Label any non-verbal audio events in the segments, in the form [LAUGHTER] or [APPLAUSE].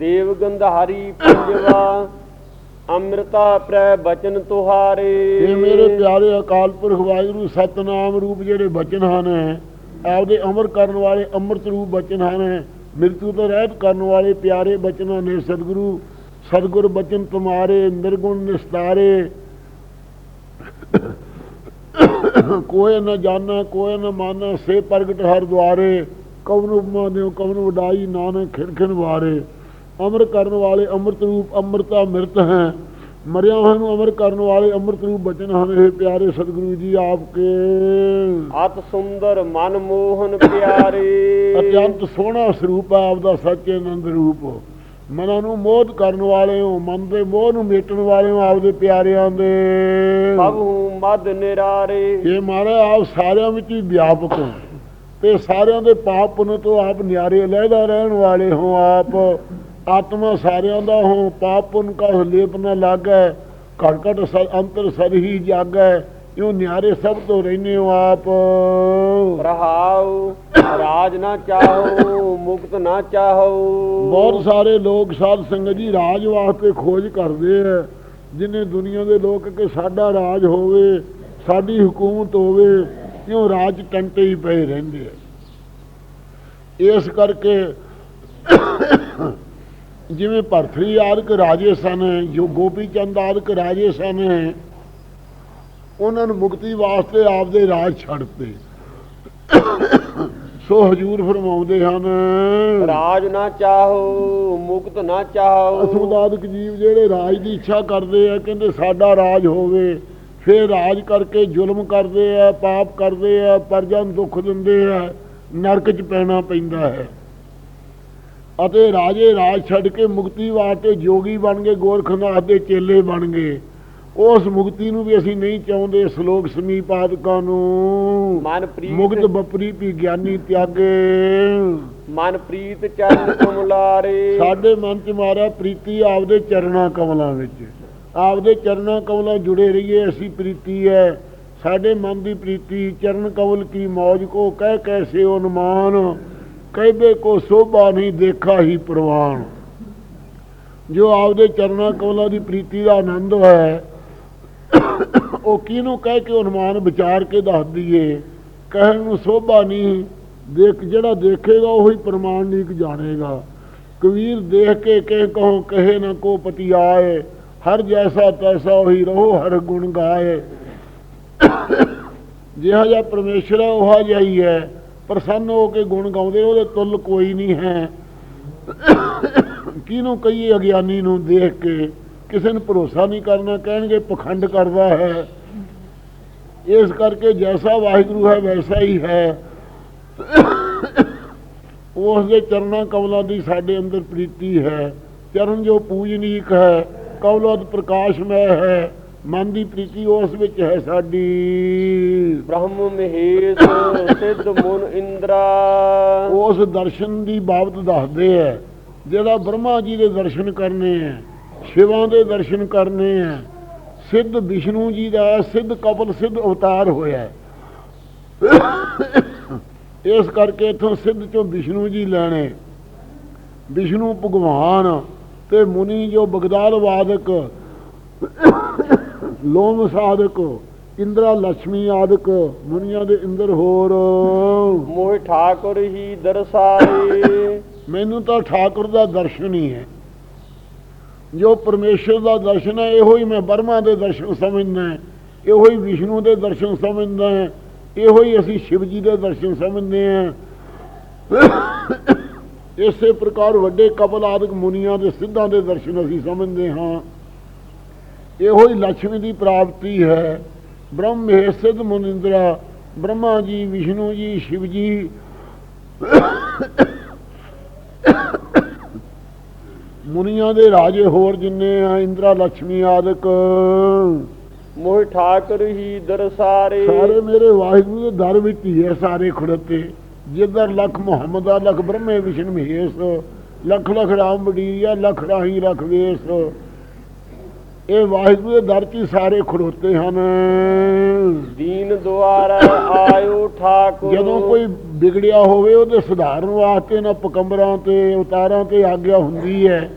ਦੇਵ ਗੰਧਾਰੀ ਪੰਜਵਾ, ਅੰਮ੍ਰਿਤਾ ਪ੍ਰੈ ਬਚਨ ਤੁਹਾਰੇ। ਇਹ ਮੇਰੇ ਪਿਆਰੇ ਅਕਾਲ ਪੁਰਖ ਵਾਹਿਗੁਰੂ, ਸਤਨਾਮ ਰੂਪ ਜਿਹੜੇ ਬਚਨ ਹਨ, ਆਪਦੇ ਅਮਰ ਕਰਨ ਵਾਲੇ ਅੰਮ੍ਰਿਤ ਰੂਪ ਬਚਨ ਹਨ, ਮ੍ਰਿਤੂ ਤੋਂ ਰਹਿਤ ਕਰਨ ਵਾਲੇ ਪਿਆਰੇ ਬਚਨਾਂ ਨੇ ਸਤਿਗੁਰੂ, ਸਤਿਗੁਰ ਬਚਨ ਤੁਮਾਰੇ, ਨਿਰਗੁਣ ਨਿਸਤਾਰੇ। ਕੋਏ ਨ ਜਾਣਾ ਕੋਏ ਨ ਮਾਨਾ, ਸੇ ਪ੍ਰਗਟ ਹਰ ਦੁਆਰੇ ਕਵਨ ਮਾਨਿਓ ਕਵਨ ਵਡਾਈ, ਨਾਨਕ ਖਿਨ ਖਿਨ ਵਾਰੇ। ਅਮਰ ਕਰਨ ਵਾਲੇ ਅੰਮ੍ਰਿਤ ਰੂਪ ਅੰਮ੍ਰਿਤਾ ਮਿਰਤ ਹੈ। ਮਰਿਆ ਹੋਇਆ ਨੂੰ ਅਮਰ ਕਰਨ ਵਾਲੇ ਅੰਮ੍ਰਿਤ ਰੂਪ ਬਚਨ ਹਨ। ਇਹ ਪਿਆਰੇ ਸਤਿਗੁਰੂ ਜੀ ਆਪਕੇ ਅਤ ਸੁੰਦਰ ਮਨ ਮੋਹਨ ਪਿਆਰੇ। ਅਤਿਅੰਤ ਸੋਹਣਾ ਸਰੂਪ ਹੈ ਆਪਦਾ ਸੱਚੇ ਆਨੰਦ ਰੂਪ। ਮਨਾਂ ਨੂੰ ਮੋਹ ਕਰਨ ਵਾਲੇ ਹੋ ਮਨ ਦੇ ਮੋਹ ਨੂੰ ਮੇਟਣ ਵਾਲੇ ਹੋ ਆਪਦੇ ਪਿਆਰਿਆਂ ਦੇ। ਸਭੂ ਮਦ ਨਿਰਾਰੇ। ਇਹ ਮਹਾਰਾਜ ਆਪ ਸਾਰਿਆਂ ਵਿੱਚ ਹੀ ਵਿਆਪਕ ਹੋ। ਤੇ ਸਾਰਿਆਂ ਦੇ ਪਾਪ ਪੁੰਨ ਤੋਂ ਆਪ ਨਿਆਰੇ ਲਹਿਦਾ ਰਹਿਣ ਵਾਲੇ ਹੋ ਆਪ। ਆਤਮਾ ਸਾਰਿਆਂ ਦਾ ਹੋ ਪਾਪ ਪੁੰਨ ਕਾ ਲੇਪ ਨਾ ਲਾਗੈ ਘਟ ਘਟ ਸ- ਅੰਤਰ ਸਦ ਹੀ ਜਾਗੈ ਇਉ ਨਿਆਰੇ ਸਭ ਤੋਂ ਰਹਿੰਦੇ ਹੋ ਆਪ। ਰਹਾਉ ਰਾਜ ਨਾ ਚਾਹੋ ਮੁਕਤ ਨਾ ਚਾਹੋ। ਬਹੁਤ ਸਾਰੇ ਲੋਕ ਸਾਧ ਸੰਗਤ ਜੀ ਰਾਜ ਵਾਸਤੇ ਖੋਜ ਕਰਦੇ ਆ ਜਿਨੇ ਦੁਨੀਆ ਦੇ ਲੋਕ ਕਿ ਸਾਡਾ ਰਾਜ ਹੋਵੇ ਸਾਡੀ ਹਕੂਮਤ ਹੋਵੇ ਕਿਉਂ ਰਾਜ ਟੰਟੇ ਹੀ ਪਏ ਰਹਿੰਦੇ ਆ ਇਸ ਕਰਕੇ ਜਿਵੇਂ ਭਰਥਰੀ ਆਦਿਕ ਰਾਜੇ ਸਨ ਜੋ ਗੋਪੀ ਚੰਦ ਆਦਿਕ ਰਾਜੇ ਸਨ ਉਹਨਾਂ ਨੂੰ ਮੁਕਤੀ ਵਾਸਤੇ ਆਪਦੇ ਰਾਜ ਛੱਡਤੇ ਸੋ ਹਜੂਰ ਫਰਮਾਉਂਦੇ ਹਨ ਰਾਜ ਨਾ ਚਾਹੋ ਮੁਕਤ ਨਾ ਚਾਹੋ। ਅਸਮਦਾਦਕ ਜੀਵ ਜਿਹੜੇ ਰਾਜ ਦੀ ਇੱਛਾ ਕਰਦੇ ਆ ਕਹਿੰਦੇ ਸਾਡਾ ਰਾਜ ਹੋਵੇ ਫਿਰ ਰਾਜ ਕਰਕੇ ਜ਼ੁਲਮ ਕਰਦੇ ਆ ਪਾਪ ਕਰਦੇ ਆ ਪਰਜਾ ਨੂੰ ਦੁੱਖ ਦਿੰਦੇ ਆ ਨਰਕ 'ਚ ਪੈਣਾ ਪੈਂਦਾ ਹੈ। ਅਤੇ ਰਾਜੇ ਰਾਜ ਛੱਡ ਕੇ ਮੁਕਤੀ ਵਾਸਤੇ ਜੋਗੀ ਬਣ ਗਏ ਗੋਰਖਨਾਥ ਦੇ ਚੇਲੇ ਬਣ ਗਏ। ਉਸ ਮੁਕਤੀ ਨੂੰ ਵੀ ਅਸੀਂ ਨਹੀਂ ਚਾਹੁੰਦੇ ਸ਼ਲੋਕ ਸਮੀਪ ਆਦਿਕਾਂ ਨੂੰ ਮੁਕਤ ਬਪਰੀ ਵੀ ਗਿਆਨੀ ਤਿਆਗੇ। ਮਨ ਪ੍ਰੀਤ ਚਰਨ ਕਮਲਾਰੇ। ਸਾਡੇ ਮਨ ਚ ਮਾਰਿਆ ਪ੍ਰੀਤੀ ਆਪਦੇ ਚਰਣਾ ਕਮਲਾਂ ਵਿੱਚ। ਆਪਦੇ ਚਰਣਾ ਕਮਲਾਂ ਜੁੜੇ ਰਹੀਏ ਅਸੀਂ ਪ੍ਰੀਤੀ ਹੈ ਸਾਡੇ ਮਨ ਦੀ ਪ੍ਰੀਤੀ ਚਰਨ ਕਮਲ ਕੀ ਮੌਜ ਕੋ ਕਹਿ ਕੈਸੇ ਉਨਮਾਨ ਕਹਿਬੇ ਕੋ ਸੋਭਾ ਨਹੀਂ ਦੇਖਾ ਹੀ ਪ੍ਰਵਾਨ। ਜੋ ਆਪਦੇ ਚਰਣਾ ਕਮਲਾਂ ਦੀ ਪ੍ਰੀਤੀ ਦਾ ਆਨੰਦ ਹੈ, ਉਹ ਕਿਹਨੂੰ ਕਹਿ ਕੇ ਉਨਮਾਨ ਵਿਚਾਰ ਕੇ ਦੱਸ ਦਈਏ? ਕਹਿਣ ਨੂੰ ਸੋਭਾ ਨਹੀਂ, ਦੇਖ ਜਿਹੜਾ ਦੇਖੇਗਾ ਉਹੀ ਪ੍ਰਮਾਣਿਕ ਜਾਣੇਗਾ। ਕਬੀਰ ਦੇਖ ਕੇ ਕਹਿ ਕਹੋ, ਕਹੇ ਨਾ ਕੋ ਪਤੀ ਆਏ, ਹਰ ਜੈਸਾ ਤੈਸਾ ਉਹੀ ਰਹੋ, ਹਰ ਗੁਣ ਗਾਏ। ਜਿਹਾ ਜਿਹਾ ਪਰਮੇਸ਼ਰ ਹੈ, ਉਹ ਜਿਹਾ ਹੀ ਹੈ। ਪ੍ਰਸੰਨ ਹੋ ਕੇ ਗੁਣ ਗਾਉਂਦੇ ਉਹਦੇ ਤੁਲ ਕੋਈ ਨਹੀਂ ਹੈ। ਕਿਹਨੂੰ ਕਹੀਏ ਅਗਿਆਨੀ ਨੂੰ ਦੇਖ ਕੇ? ਕਿਸੇ ਨੂੰ ਭਰੋਸਾ ਨਹੀਂ ਕਰਨਾ, ਕਹਿਣਗੇ ਪਖੰਡ ਕਰਦਾ ਹੈ। ਇਸ ਕਰਕੇ ਜੈਸਾ ਵਾਹਿਗੁਰੂ ਹੈ, ਵੈਸਾ ਹੀ ਹੈ। ਉਸ ਦੇ ਚਰਨਾਂ ਕਮਲਾਂ ਦੀ ਸਾਡੇ ਅੰਦਰ ਪ੍ਰੀਤੀ ਹੈ। ਚਰਨ ਜੋ ਪੂਜਨੀਕ ਹੈ ਕਮਲੋਦ ਪ੍ਰਕਾਸ਼ਮੈ ਹੈ। ਮਨ ਦੀ ਪ੍ਰੀਤੀ ਉਸ ਵਿੱਚ ਹੈ ਸਾਡੀ। ਬ੍ਰਹਮ ਮਹੇਸ਼ ਸਿੱਧ ਮੁਨ ਇੰਦਰਾ। ਉਸ ਦਰਸ਼ਨ ਦੀ ਬਾਬਤ ਦੱਸਦੇ ਹੈ ਜਿਹੜਾ ਬ੍ਰਹਮਾ ਜੀ ਦੇ ਦਰਸ਼ਨ ਕਰਨੇ ਹੈ ਸ਼ਿਵਾਂ ਦੇ ਦਰਸ਼ਨ ਕਰਨੇ ਹੈ ਸਿੱਧ ਵਿਸ਼ਨੂੰ ਜੀ ਦਾ ਸਿੱਧ ਕਪਲ ਸਿੱਧ ਅਵਤਾਰ ਹੋਇਆ ਹੈ। ਇਸ ਕਰਕੇ ਇਥੋਂ ਸਿੱਧ ਚੋਂ ਵਿਸ਼ਨੂੰ ਜੀ ਲੈਣੇ। ਵਿਸ਼ਨੂੰ ਭਗਵਾਨ ਤੇ ਮੁਨੀ ਜੋ ਬਗਦਾਦ ਵਾਦਕ ਲੋਮ ਸਾਧਕ ਇੰਦਰਾ ਲక్ష్ਮੀ ਆਦਿਕ ਮੁਨੀਆਂ ਦੇ ਇੰਦਰ ਹੋਰ। ਮੋਹਿ ਠਾਕੁਰ ਹੀ ਦਰਸਾਏ। ਮੈਨੂੰ ਤਾਂ ਠਾਕੁਰ ਦਾ ਦਰਸ਼ਨ ਹੀ ਹੈ। ਜੋ ਪਰਮੇਸ਼ਰ ਦਾ ਦਰਸ਼ਨ ਹੈ ਇਹੋ ਹੀ ਮੈਂ ਬਰਮਾ ਦੇ ਦਰਸ਼ਨ ਸਮਝਦਾ ਇਹੋ ਹੀ ਵਿਸ਼ਨੂੰ ਦੇ ਦਰਸ਼ਨ ਸਮਝਦਾ ਹਾਂ। ਇਹੋ ਹੀ ਅਸੀਂ ਸ਼ਿਵ ਜੀ ਦੇ ਦਰਸ਼ਨ ਸਮਝਦੇ ਹਾਂ। ਇਸੇ ਪ੍ਰਕਾਰ ਵੱਡੇ ਕਪਲ ਆਦਿਕ ਮੁਨੀਆਂ ਦੇ ਸਿੱਧਾਂ ਦੇ ਦਰਸ਼ਨ ਅਸੀਂ ਸਮਝਦੇ ਹਾਂ। ਇਹੋ ਹੀ ਲక్ష్ਮੀ ਦੀ ਪ੍ਰਾਪਤੀ ਹੈ। ਬ੍ਰਹਮ ਮਹੇਸ਼ਦ ਮੁਨਿੰਦਰਾ ਬ੍ਰਹਮਾ ਜੀ ਵਿਸ਼ਨੂੰ ਜੀ ਸ਼ਿਵ ਜੀ। ਮੁਨੀਆਂ ਦੇ ਰਾਜੇ ਹੋਰ ਜਿੰਨੇ ਆ ਇੰਦਰਾ ਲక్ష్ਮੀ ਆਦਿਕ। ਮੋਹ ਠਾਕਰ ਹੀ ਦਰ ਸਾਰੇ। ਮੇਰੇ ਵਾਹਿਗੁਰੂ ਦੇ ਦਰ ਵਿੱਚ ਹੀ ਹੈ ਸਾਰੇ ਖੁੜਤੇ। ਜਿੱਧਰ ਲਖ ਆ ਲਖ ਬ੍ਰਹਮੇ ਵਿਸ਼ਨ ਮਹੇਸ਼। ਲਖ ਲਖ ਰਾਮ ਬੜੀਆ ਲਖ ਰਾਹੀ ਲਖ ਵੇਸ਼। ਇਹ ਵਾਹਿਗੁਰੂ ਦੇ ਦਰ 'ਚ ਸਾਰੇ ਖੜੋਤੇ ਹਨ। ਦੀਨ ਦੁਆਰ ਆਇਓ ਠਾਕੁਰ। ਜਦੋਂ ਕੋਈ ਵਿਗੜਿਆ ਹੋਵੇ ਉਹਦੇ ਸੁਧਾਰਨ ਵਾਸਤੇ ਨਾ ਪਕੰਬਰਾਂ ਤੇ ਉਤਾਰਾਂ ਤੇ ਆਗਿਆ ਹੁੰਦੀ ਹੈ।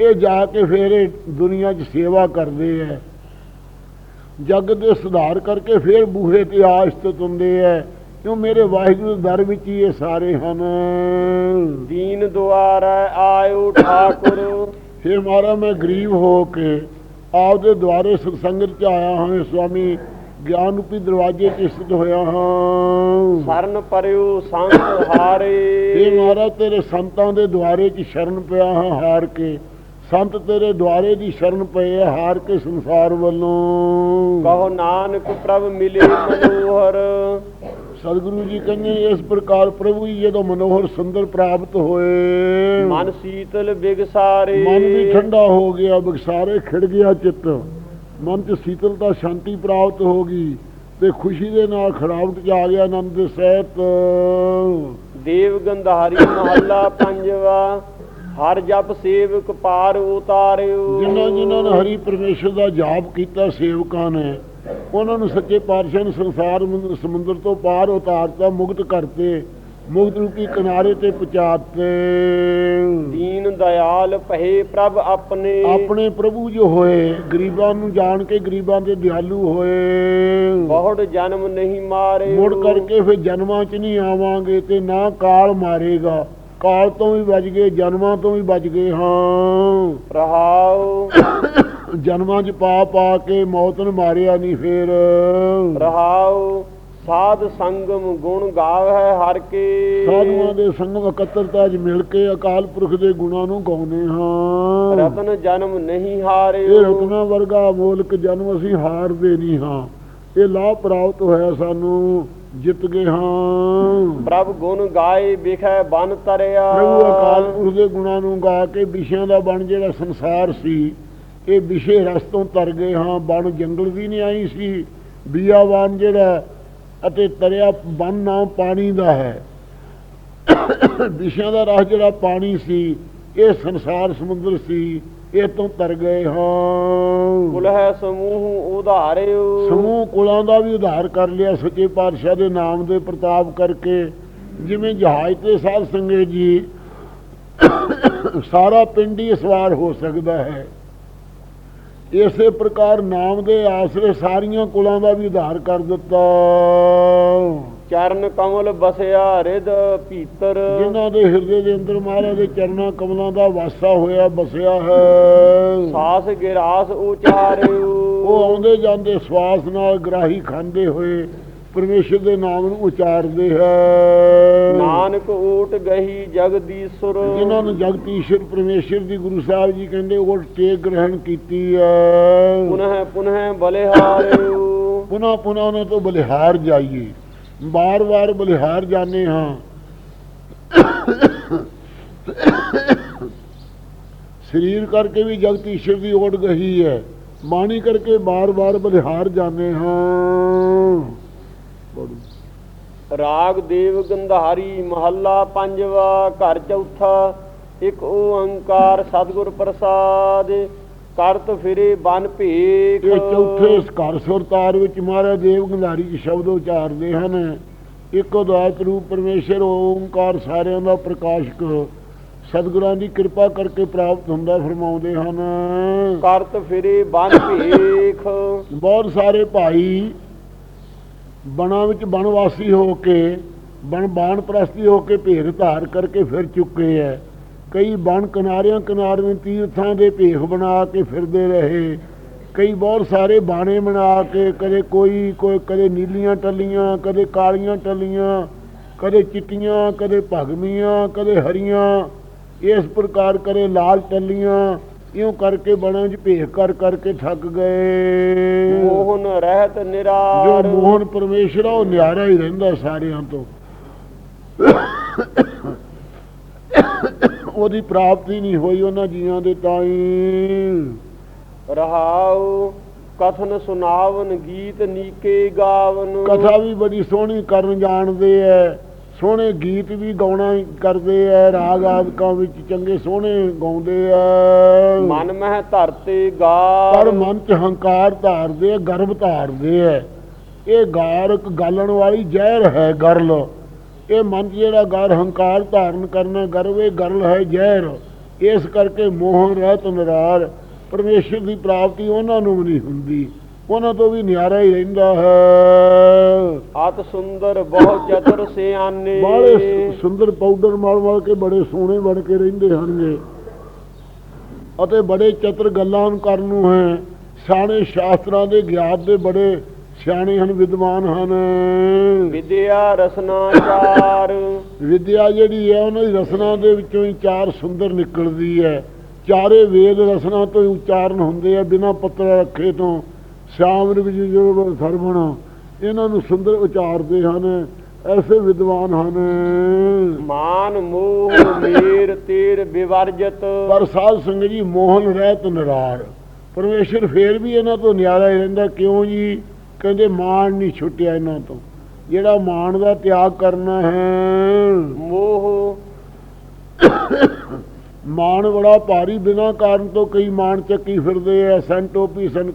ਇਹ ਜਾ ਕੇ ਫੇਰ ਇਹ ਦੁਨੀਆ 'ਚ ਸੇਵਾ ਕਰਦੇ ਐ ਜਗ ਦੇ ਸੁਧਾਰ ਕਰਕੇ ਫੇਰ ਬੂਹੇ ਤੇ ਆਸਤਿਤ ਹੁੰਦੇ ਐ ਕਿਉਂ ਮੇਰੇ ਵਾਹਿਗੁਰੂ ਦੇ ਦਰ ਵਿੱਚ ਹੀ ਇਹ ਸਾਰੇ ਹਨ। ਦੀਨ ਦੁਆਰ ਆਇਓ ਠਾਕੁਰ। ਫਿਰ ਮਹਾਰਾਜ ਮੈਂ ਗਰੀਬ ਹੋ ਕੇ ਆਪਦੇ ਦੁਆਰੇ ਸਤਸੰਗਤ ਚ ਆਇਆ ਹਾਂ ਸਵਾਮੀ ਗਿਆਨ ਰੂਪੀ ਦਰਵਾਜ਼ੇ 'ਚ ਸਥਿਤ ਹੋਇਆ ਹਾਂ। ਸਰਨ ਪਰਿਓ ਸੰਤ ਹਾਰੇ। ਇਹ ਮਹਾਰਾਜ ਤੇਰੇ ਸੰਤਾਂ ਦੇ ਦੁਆਰੇ 'ਚ ਸ਼ਰਨ ਪਿਆ ਹਾਂ ਹਾਰ ਕੇ। ਸੰਤ ਤੇਰੇ ਦੁਆਰੇ ਦੀ ਸ਼ਰਨ ਪਏ ਆ ਹਾਰ ਕੇ ਸੰਸਾਰ ਵੱਲੋਂ। ਕਹੋ ਨਾਨਕ ਪ੍ਰਭ ਮਿਲੇ ਮਨੋਹਰ। ਸਤਿਗੁਰੂ ਜੀ ਕਹਿੰਦੇ ਇਸ ਪ੍ਰਕਾਰ ਪ੍ਰਭੂ ਜੀ ਜਦੋਂ ਮਨੋਹਰ ਸੁੰਦਰ ਪ੍ਰਾਪਤ ਹੋਏ। ਮਨ ਸੀਤਲ ਬਿਗਸਾਰੇ। ਮਨ ਵੀ ਠੰਡਾ ਹੋ ਗਿਆ ਬਖਸਾਰੇ ਖਿੜ ਗਿਆ ਚਿੱਤ। ਮਨ 'ਚ ਸੀਤਲਤਾ ਸ਼ਾਂਤੀ ਪ੍ਰਾਪਤ ਹੋ ਗਈ ਤੇ ਖੁਸ਼ੀ ਦੇ ਨਾਲ ਖੜਾਵਟ 'ਚ ਆ ਗਿਆ ਆਨੰਦ ਦੇ ਸਹਿਤ। ਦੇਵ ਗੰਧਾਰੀ ਮਹੱਲਾ ਪੰਜਵਾ ਹਰ ਜਪ ਸੇਵਕ ਪਾਰ ਉਤਾਰਿਓ। ਜਿਨ੍ਹਾਂ ਜਿਨ੍ਹਾਂ ਨੇ ਹਰੀ ਪਰਮੇਸ਼ਰ ਦਾ ਜਾਪ ਕੀਤਾ ਸੇਵਕਾਂ ਨੇ। ਉਹਨਾਂ ਨੂੰ ਸੱਚੇ ਪਾਤਸ਼ਾਹ ਨੇ ਸੰਸਾਰ ਮੰਦ- ਸਮੁੰਦਰ ਤੋਂ ਪਾਰ ਉਤਾਰਤਾ ਮੁਕਤ ਕਰਤੇ ਮੁਕਤ ਰੂਪੀ ਕਿਨਾਰੇ ਤੇ ਪਹੁੰਚਾਤੇ। ਦੀਨ ਦਿਆਲ ਭਏ ਪ੍ਰਭ ਆਪਣੇ। ਆਪਣੇ ਪ੍ਰਭੂ ਜੋ ਹੋਏ ਗਰੀਬਾਂ ਨੂੰ ਜਾਣ ਕੇ ਗਰੀਬਾਂ ਦੇ ਦਿਆਲੂ ਹੋਏ। ਬਹੁਤ ਜਨਮ ਨਹੀਂ ਮਾਰੇ। ਮੁੜ ਕਰਕੇ ਫਿਰ ਜਨਮਾਂ 'ਚ ਨਹੀਂ ਆਵਾਂਗੇ ਤੇ ਨਾ ਕਾਲ ਮਾਰੇਗਾ। ਕਾਲ ਤੋਂ ਵੀ ਬਚ ਗਏ ਜਨਮਾਂ ਤੋਂ ਵੀ ਬਚ ਗਏ ਹਾਂ। ਰਹਾਉ। ਜਨਮਾਂ 'ਚ ਪਾ ਪਾ ਕੇ ਮੌਤ ਨੇ ਮਾਰਿਆ ਨਹੀਂ ਫੇਰ। ਰਹਾਉ ਸਾਧ ਸੰਗਮ ਗੁਣ ਗਾਵੈ ਹਰ ਕੇ। ਸਾਧੂਆਂ ਦੇ ਸੰਗਮ ਇਕੱਤਰਤਾ 'ਚ ਮਿਲ ਕੇ ਅਕਾਲ ਪੁਰਖ ਦੇ ਗੁਣਾਂ ਨੂੰ ਗਾਉਂਦੇ ਹਾਂ। ਰਤਨ ਜਨਮ ਨਹੀਂ ਹਾਰੇ ਇਹ ਰਤਨਾ ਵਰਗਾ ਮੋਲਕ ਜਨਮ ਅਸੀਂ ਹਾਰਦੇ ਨਹੀਂ ਹਾਂ। ਇਹ ਲਾਭ ਪ੍ਰਾਪਤ ਹੋਇਆ ਸਾਨੂੰ ਜਿੱਤ ਗਏ ਹਾਂ। ਪ੍ਰਭ ਗੁਣ ਗਾਏ ਵਿਖੈ ਬਨ ਤਰਿਆ। ਪ੍ਰਭੂ ਅਕਾਲ ਪੁਰਖ ਦੇ ਗੁਣਾਂ ਨੂੰ ਗਾ ਕੇ ਵਿਸ਼ਿਆਂ ਦਾ ਬਣ ਜਿਹੜਾ ਸੰਸਾਰ ਸੀ ਇਹ ਵਿਸ਼ੇ ਰਸ ਤੋਂ ਤਰ ਗਏ ਹਾਂ। ਬਣ ਜੰਗਲ ਦੀ ਨਹੀਂ ਆਈ ਸੀ। ਬੀਆਵਾਨ ਜਿਹੜਾ ਅਤੇ ਤਰਿਆ ਬਨ ਨਾਮ ਪਾਣੀ ਦਾ ਹੈ। ਵਿਸ਼ਿਆਂ ਦਾ ਰਸ ਜਿਹੜਾ ਪਾਣੀ ਸੀ ਇਹ ਸੰਸਾਰ ਸਮੁੰਦਰ ਸੀ ਇਹ ਤੋਂ ਤਰ ਗਏ ਹਾਂ। ਕੁਲਹਿ ਸਮੂਹ ਉਧਾਰਿਓ ਸਮੂਹ ਕੁਲਾਂ ਦਾ ਵੀ ਉਧਾਰ ਕਰ ਲਿਆ ਸੱਚੇ ਪਾਤਸ਼ਾਹ ਦੇ ਨਾਮ ਦੇ ਪ੍ਰਤਾਪ ਕਰਕੇ। ਜਿਵੇਂ ਜਹਾਜ਼ ਤੇ ਸਾਧ ਸੰਗਤ ਜੀ ਸਾਰਾ ਪਿੰਡ ਹੀ ਸਵਾਰ ਹੋ ਸਕਦਾ ਹੈ। ਇਸੇ ਪ੍ਰਕਾਰ ਨਾਮ ਦੇ ਆਸਰੇ ਸਾਰੀਆਂ ਕੁਲਾਂ ਦਾ ਵੀ ਉਧਾਰ ਕਰ ਦਿੱਤਾ। ਚਰਨ ਕਮਲ ਬਸਿਆ ਰਿਦ ਭੀਤਰ। ਜਿਨ੍ਹਾਂ ਦੇ ਹਿਰਦੇ ਦੇ ਅੰਦਰ ਮਹਾਰਾਜ ਦੇ ਚਰਨਾਂ ਕਮਲਾਂ ਦਾ ਵਾਸਾ ਹੋਇਆ ਬਸਿਆ ਹੈ। ਸਾਸ ਗਿਰਾਸ ਉਚਾਰਿਓ। ਉਹ ਆਉਂਦੇ ਜਾਂਦੇ ਸਵਾਸ ਨਾਲ ਗ੍ਰਾਹੀ ਖਾਂਦੇ ਹੋਏ ਪਰਮੇਸ਼ਰ ਦੇ ਨਾਮ ਨੂੰ ਉਚਾਰਦੇ ਹੈ। ਨਾਨਕ ਓਟ ਗਹੀ ਜਗਦੀਸ਼ੁਰ ਜਿਨ੍ਹਾਂ ਨੂੰ ਜਗਤ ਈਸ਼ਰ ਪਰਮੇਸ਼ਰ ਦੀ ਗੁਰੂ ਸਾਹਿਬ ਜੀ ਕਹਿੰਦੇ ਉਹ ਟੇਕ ਗ੍ਰਹਿਣ ਕੀਤੀ ਹੈ। ਪੁਨਹ ਪੁਨਹ ਬਲਿਹਾਰਿਓ ਪੁਨਾ ਪੁਨਾ ਉਹਨਾਂ ਤੋਂ ਬਲਿਹਾਰ ਜਾਈਏ। ਬਾਰ-ਬਾਰ ਬਲਿਹਾਰ ਜਾਣੇ ਹਾਂ। ਸਰੀਰ ਕਰਕੇ ਵੀ ਜਗਤ ਈਸ਼ਰ ਦੀ ਓਟ ਗਈ ਹੈ। ਬਾਣੀ ਕਰਕੇ ਬਾਰ-ਬਾਰ ਬਲਿਹਾਰ ਜਾਣੇ ਹਾਂ। ਪੜ੍ਹੋ। ਰਾਗ ਦੇਵ ਗੰਧਾਰੀ ਮਹੱਲਾ ਪੰਜਵਾ ਘਰ ਚੌਥਾ ਇੱਕ ਓੰਕਾਰ ਸਤਿਗੁਰ ਪ੍ਰਸਾਦ ਕਰਤ ਫਿਰੇ ਬਨ ਭੇਖ। ਇਹ ਚੌਥੇ ਘਰ ਸੁਰਤਾਰ ਵਿੱਚ ਮਹਾਰਾਜ ਦੇਵ ਗੰਧਾਰੀ ਜੀ ਸ਼ਬਦ ਉਚਾਰਦੇ ਹਨ। ਇੱਕ ਅਦਵੈਤ ਰੂਪ ਪਰਮੇਸ਼ਰ ਓੰਕਾਰ ਸਾਰਿਆਂ ਦਾ ਪ੍ਰਕਾਸ਼ਕ ਸਤਿਗੁਰਾਂ ਦੀ ਕਿਰਪਾ ਕਰਕੇ ਪ੍ਰਾਪਤ ਹੁੰਦਾ ਫਰਮਾਉਂਦੇ ਹਨ। ਕਰਤ ਫਿਰੇ ਬਨ ਭੇਖ। ਬਹੁਤ ਸਾਰੇ ਭਾਈ ਬਣਾ ਵਿੱਚ ਬਨਵਾਸੀ ਹੋ ਕੇ, ਬਣ ਬਾਣ ਪ੍ਰਸਤੀ ਹੋ ਕੇ ਭੇਖ ਧਾਰ ਕਰਕੇ ਫਿਰ ਚੁੱਕੇ ਐ। ਕਈ ਬਣ ਕਿਨਾਰਿਆਂ ਕਿਨਾਰਿਆਂ ਤੀਰਥਾਂ ਦੇ ਭੇਖ ਬਣਾ ਕੇ ਫਿਰਦੇ ਰਹੇ। ਕਈ ਬਹੁਤ ਸਾਰੇ ਬਾਣੇ ਬਣਾ ਕੇ, ਕਦੇ ਕੋਈ ਕੋਈ, ਕਦੇ ਨੀਲੀਆਂ ਟੱਲੀਆਂ, ਕਦੇ ਕਾਲੀਆਂ ਟੱਲੀਆਂ, ਕਦੇ ਚਿੱਟੀਆਂ, ਕਦੇ ਭਗਵੀਆਂ ਕਦੇ ਹਰੀਆਂ। ਇਸ ਪ੍ਰਕਾਰ ਕਰੇ ਲਾਲ ਟੱਲੀਆਂ ਇਉਂ ਕਰਕੇ ਬਣਾ 'ਚ ਭੇਖ ਕਰ ਕਰਕੇ ਥੱਕ ਗਏ। ਮੋਹਨ ਰਹਿਤ ਜੋ ਨਿਰਾਰ ਮੋਹਨ ਪਰਮੇਸ਼ਰ ਉਹ ਨਿਆਰਾ ਹੀ ਰਹਿੰਦਾ ਸਾਰਿਆਂ ਤੋਂ। ਉਹਦੀ ਪ੍ਰਾਪਤੀ ਨਹੀਂ ਹੋਈ ਉਹਨਾਂ ਜੀਆਂ ਦੇ ਤਾਈ। ਰਹਾਉ ਕਥਨ ਸੁਨਾਵਨ ਗੀਤ ਨੀਕੇ ਗਾਵਨ। ਕਥਾ ਵੀ ਬੜੀ ਸੋਹਣੀ ਕਰਨ ਜਾਣਦੇ ਐ। ਸੋਹਣੇ ਗੀਤ ਵੀ ਗਾਉਣਾ ਕਰਦੇ ਐ ਰਾਗ ਆਦਿਕਾਂ ਵਿੱਚ ਚੰਗੇ ਸੋਹਣੇ ਗਾਉਂਦੇ ਐ। ਮਨ ਮਹਿ ਧਰਤੇ ਗਾਰ। ਪਰ ਮਨ ਚ ਹੰਕਾਰ ਧਾਰਦੇ ਐ ਗਰਭ ਧਾਰਦੇ ਐ। ਇਹ ਗਾਰਕ ਗਾਲਣ ਵਾਲੀ ਜ਼ਹਿਰ ਹੈ ਗਰਲ। ਇਹ ਮਨ ਜਿਹੜਾ ਗਰ ਹੰਕਾਰ ਧਾਰਨ ਕਰਨਾ ਗਰਵ ਗਰਲ ਹੈ ਜ਼ਹਿਰ। ਇਸ ਕਰਕੇ ਮੋਹ ਰਹਿਤ ਨਰਾਰ। ਪਰਮੇਸ਼ਰ ਦੀ ਪ੍ਰਾਪਤੀ ਉਹਨਾਂ ਨੂੰ ਨਹੀਂ ਹੁੰਦੀ। ਉਹਨਾਂ ਤੋਂ ਵੀ ਨਿਆਰਾ ਹੀ ਰਹਿੰਦਾ ਹੈ। ਅਤ ਸੁੰਦਰ ਬਹੁ ਚਤੁਰ ਸਿਆਨੇ ਬਾਲੇ ਸੁੰਦਰ ਪਾਊਡਰ ਮਾਰ ਮਾਰ ਕੇ ਬੜੇ ਸੋਹਣੇ ਬਣ ਕੇ ਰਹਿੰਦੇ ਹਨਗੇ। ਅਤੇ ਬੜੇ ਚਤਰ ਗੱਲਾਂ ਕਰਨ ਨੂੰ ਹੈ। ਸਿਆਣੇ ਸ਼ਾਸਤਰਾਂ ਦੇ ਗਿਆਤ ਦੇ ਬੜੇ ਸਿਆਣੇ ਹਨ ਵਿਦਵਾਨ ਹਨ। ਵਿਦਿਆ ਰਸਨਾ ਚਾਰ। ਵਿਦਿਆ ਜਿਹੜੀ ਹੈ ਉਹਨਾਂ ਦੀ ਰਸਨਾ ਦੇ ਵਿੱਚੋਂ ਹੀ ਚਾਰ ਸੁੰਦਰ ਨਿਕਲਦੀ ਹੈ। ਚਾਰੇ ਵੇਦ ਰਸਨਾ ਤੋਂ ਉਚਾਰਨ ਹੁੰਦੇ ਆ ਬਿਨਾਂ ਪੱਤਰ ਰੱਖੇ ਤੋਂ। ਸ਼ਾਮ ਨੂੰ ਵੀ ਜੋ ਸਰਵਣ ਇਹਨਾਂ ਨੂੰ ਸੁੰਦਰ ਉਚਾਰਦੇ ਹਨ ਐਸੇ ਵਿਦਵਾਨ ਹਨ। ਮਾਨ ਮੋਹ ਮੇਰ ਤੀਰ ਵਿਵਰਜਤ। ਪਰ ਸਾਧ ਸੰਗਤ ਜੀ ਮੋਹਨ ਰਹਿਤ ਨਰਾਰ। ਪਰਮੇਸ਼ਰ ਫੇਰ ਵੀ ਇਹਨਾਂ ਤੋਂ ਨਿਆਰਾ ਹੀ ਰਹਿੰਦਾ ਕਿਉਂ ਜੀ? ਕਹਿੰਦੇ ਮਾਣ ਨਹੀਂ ਛੁੱਟਿਆ ਇਹਨਾਂ ਤੋਂ। ਜਿਹੜਾ ਮਾਣ ਦਾ ਤਿਆਗ ਕਰਨਾ ਹੈ। ਮੋਹ ਮਾਣ ਬੜਾ ਭਾਰੀ ਬਿਨਾਂ ਕਾਰਨ ਤੋਂ ਕਈ ਮਾਣ ਚੱਕੀ ਫਿਰਦੇ ਐ। ਸੰਟੋਪੀ ਸਨ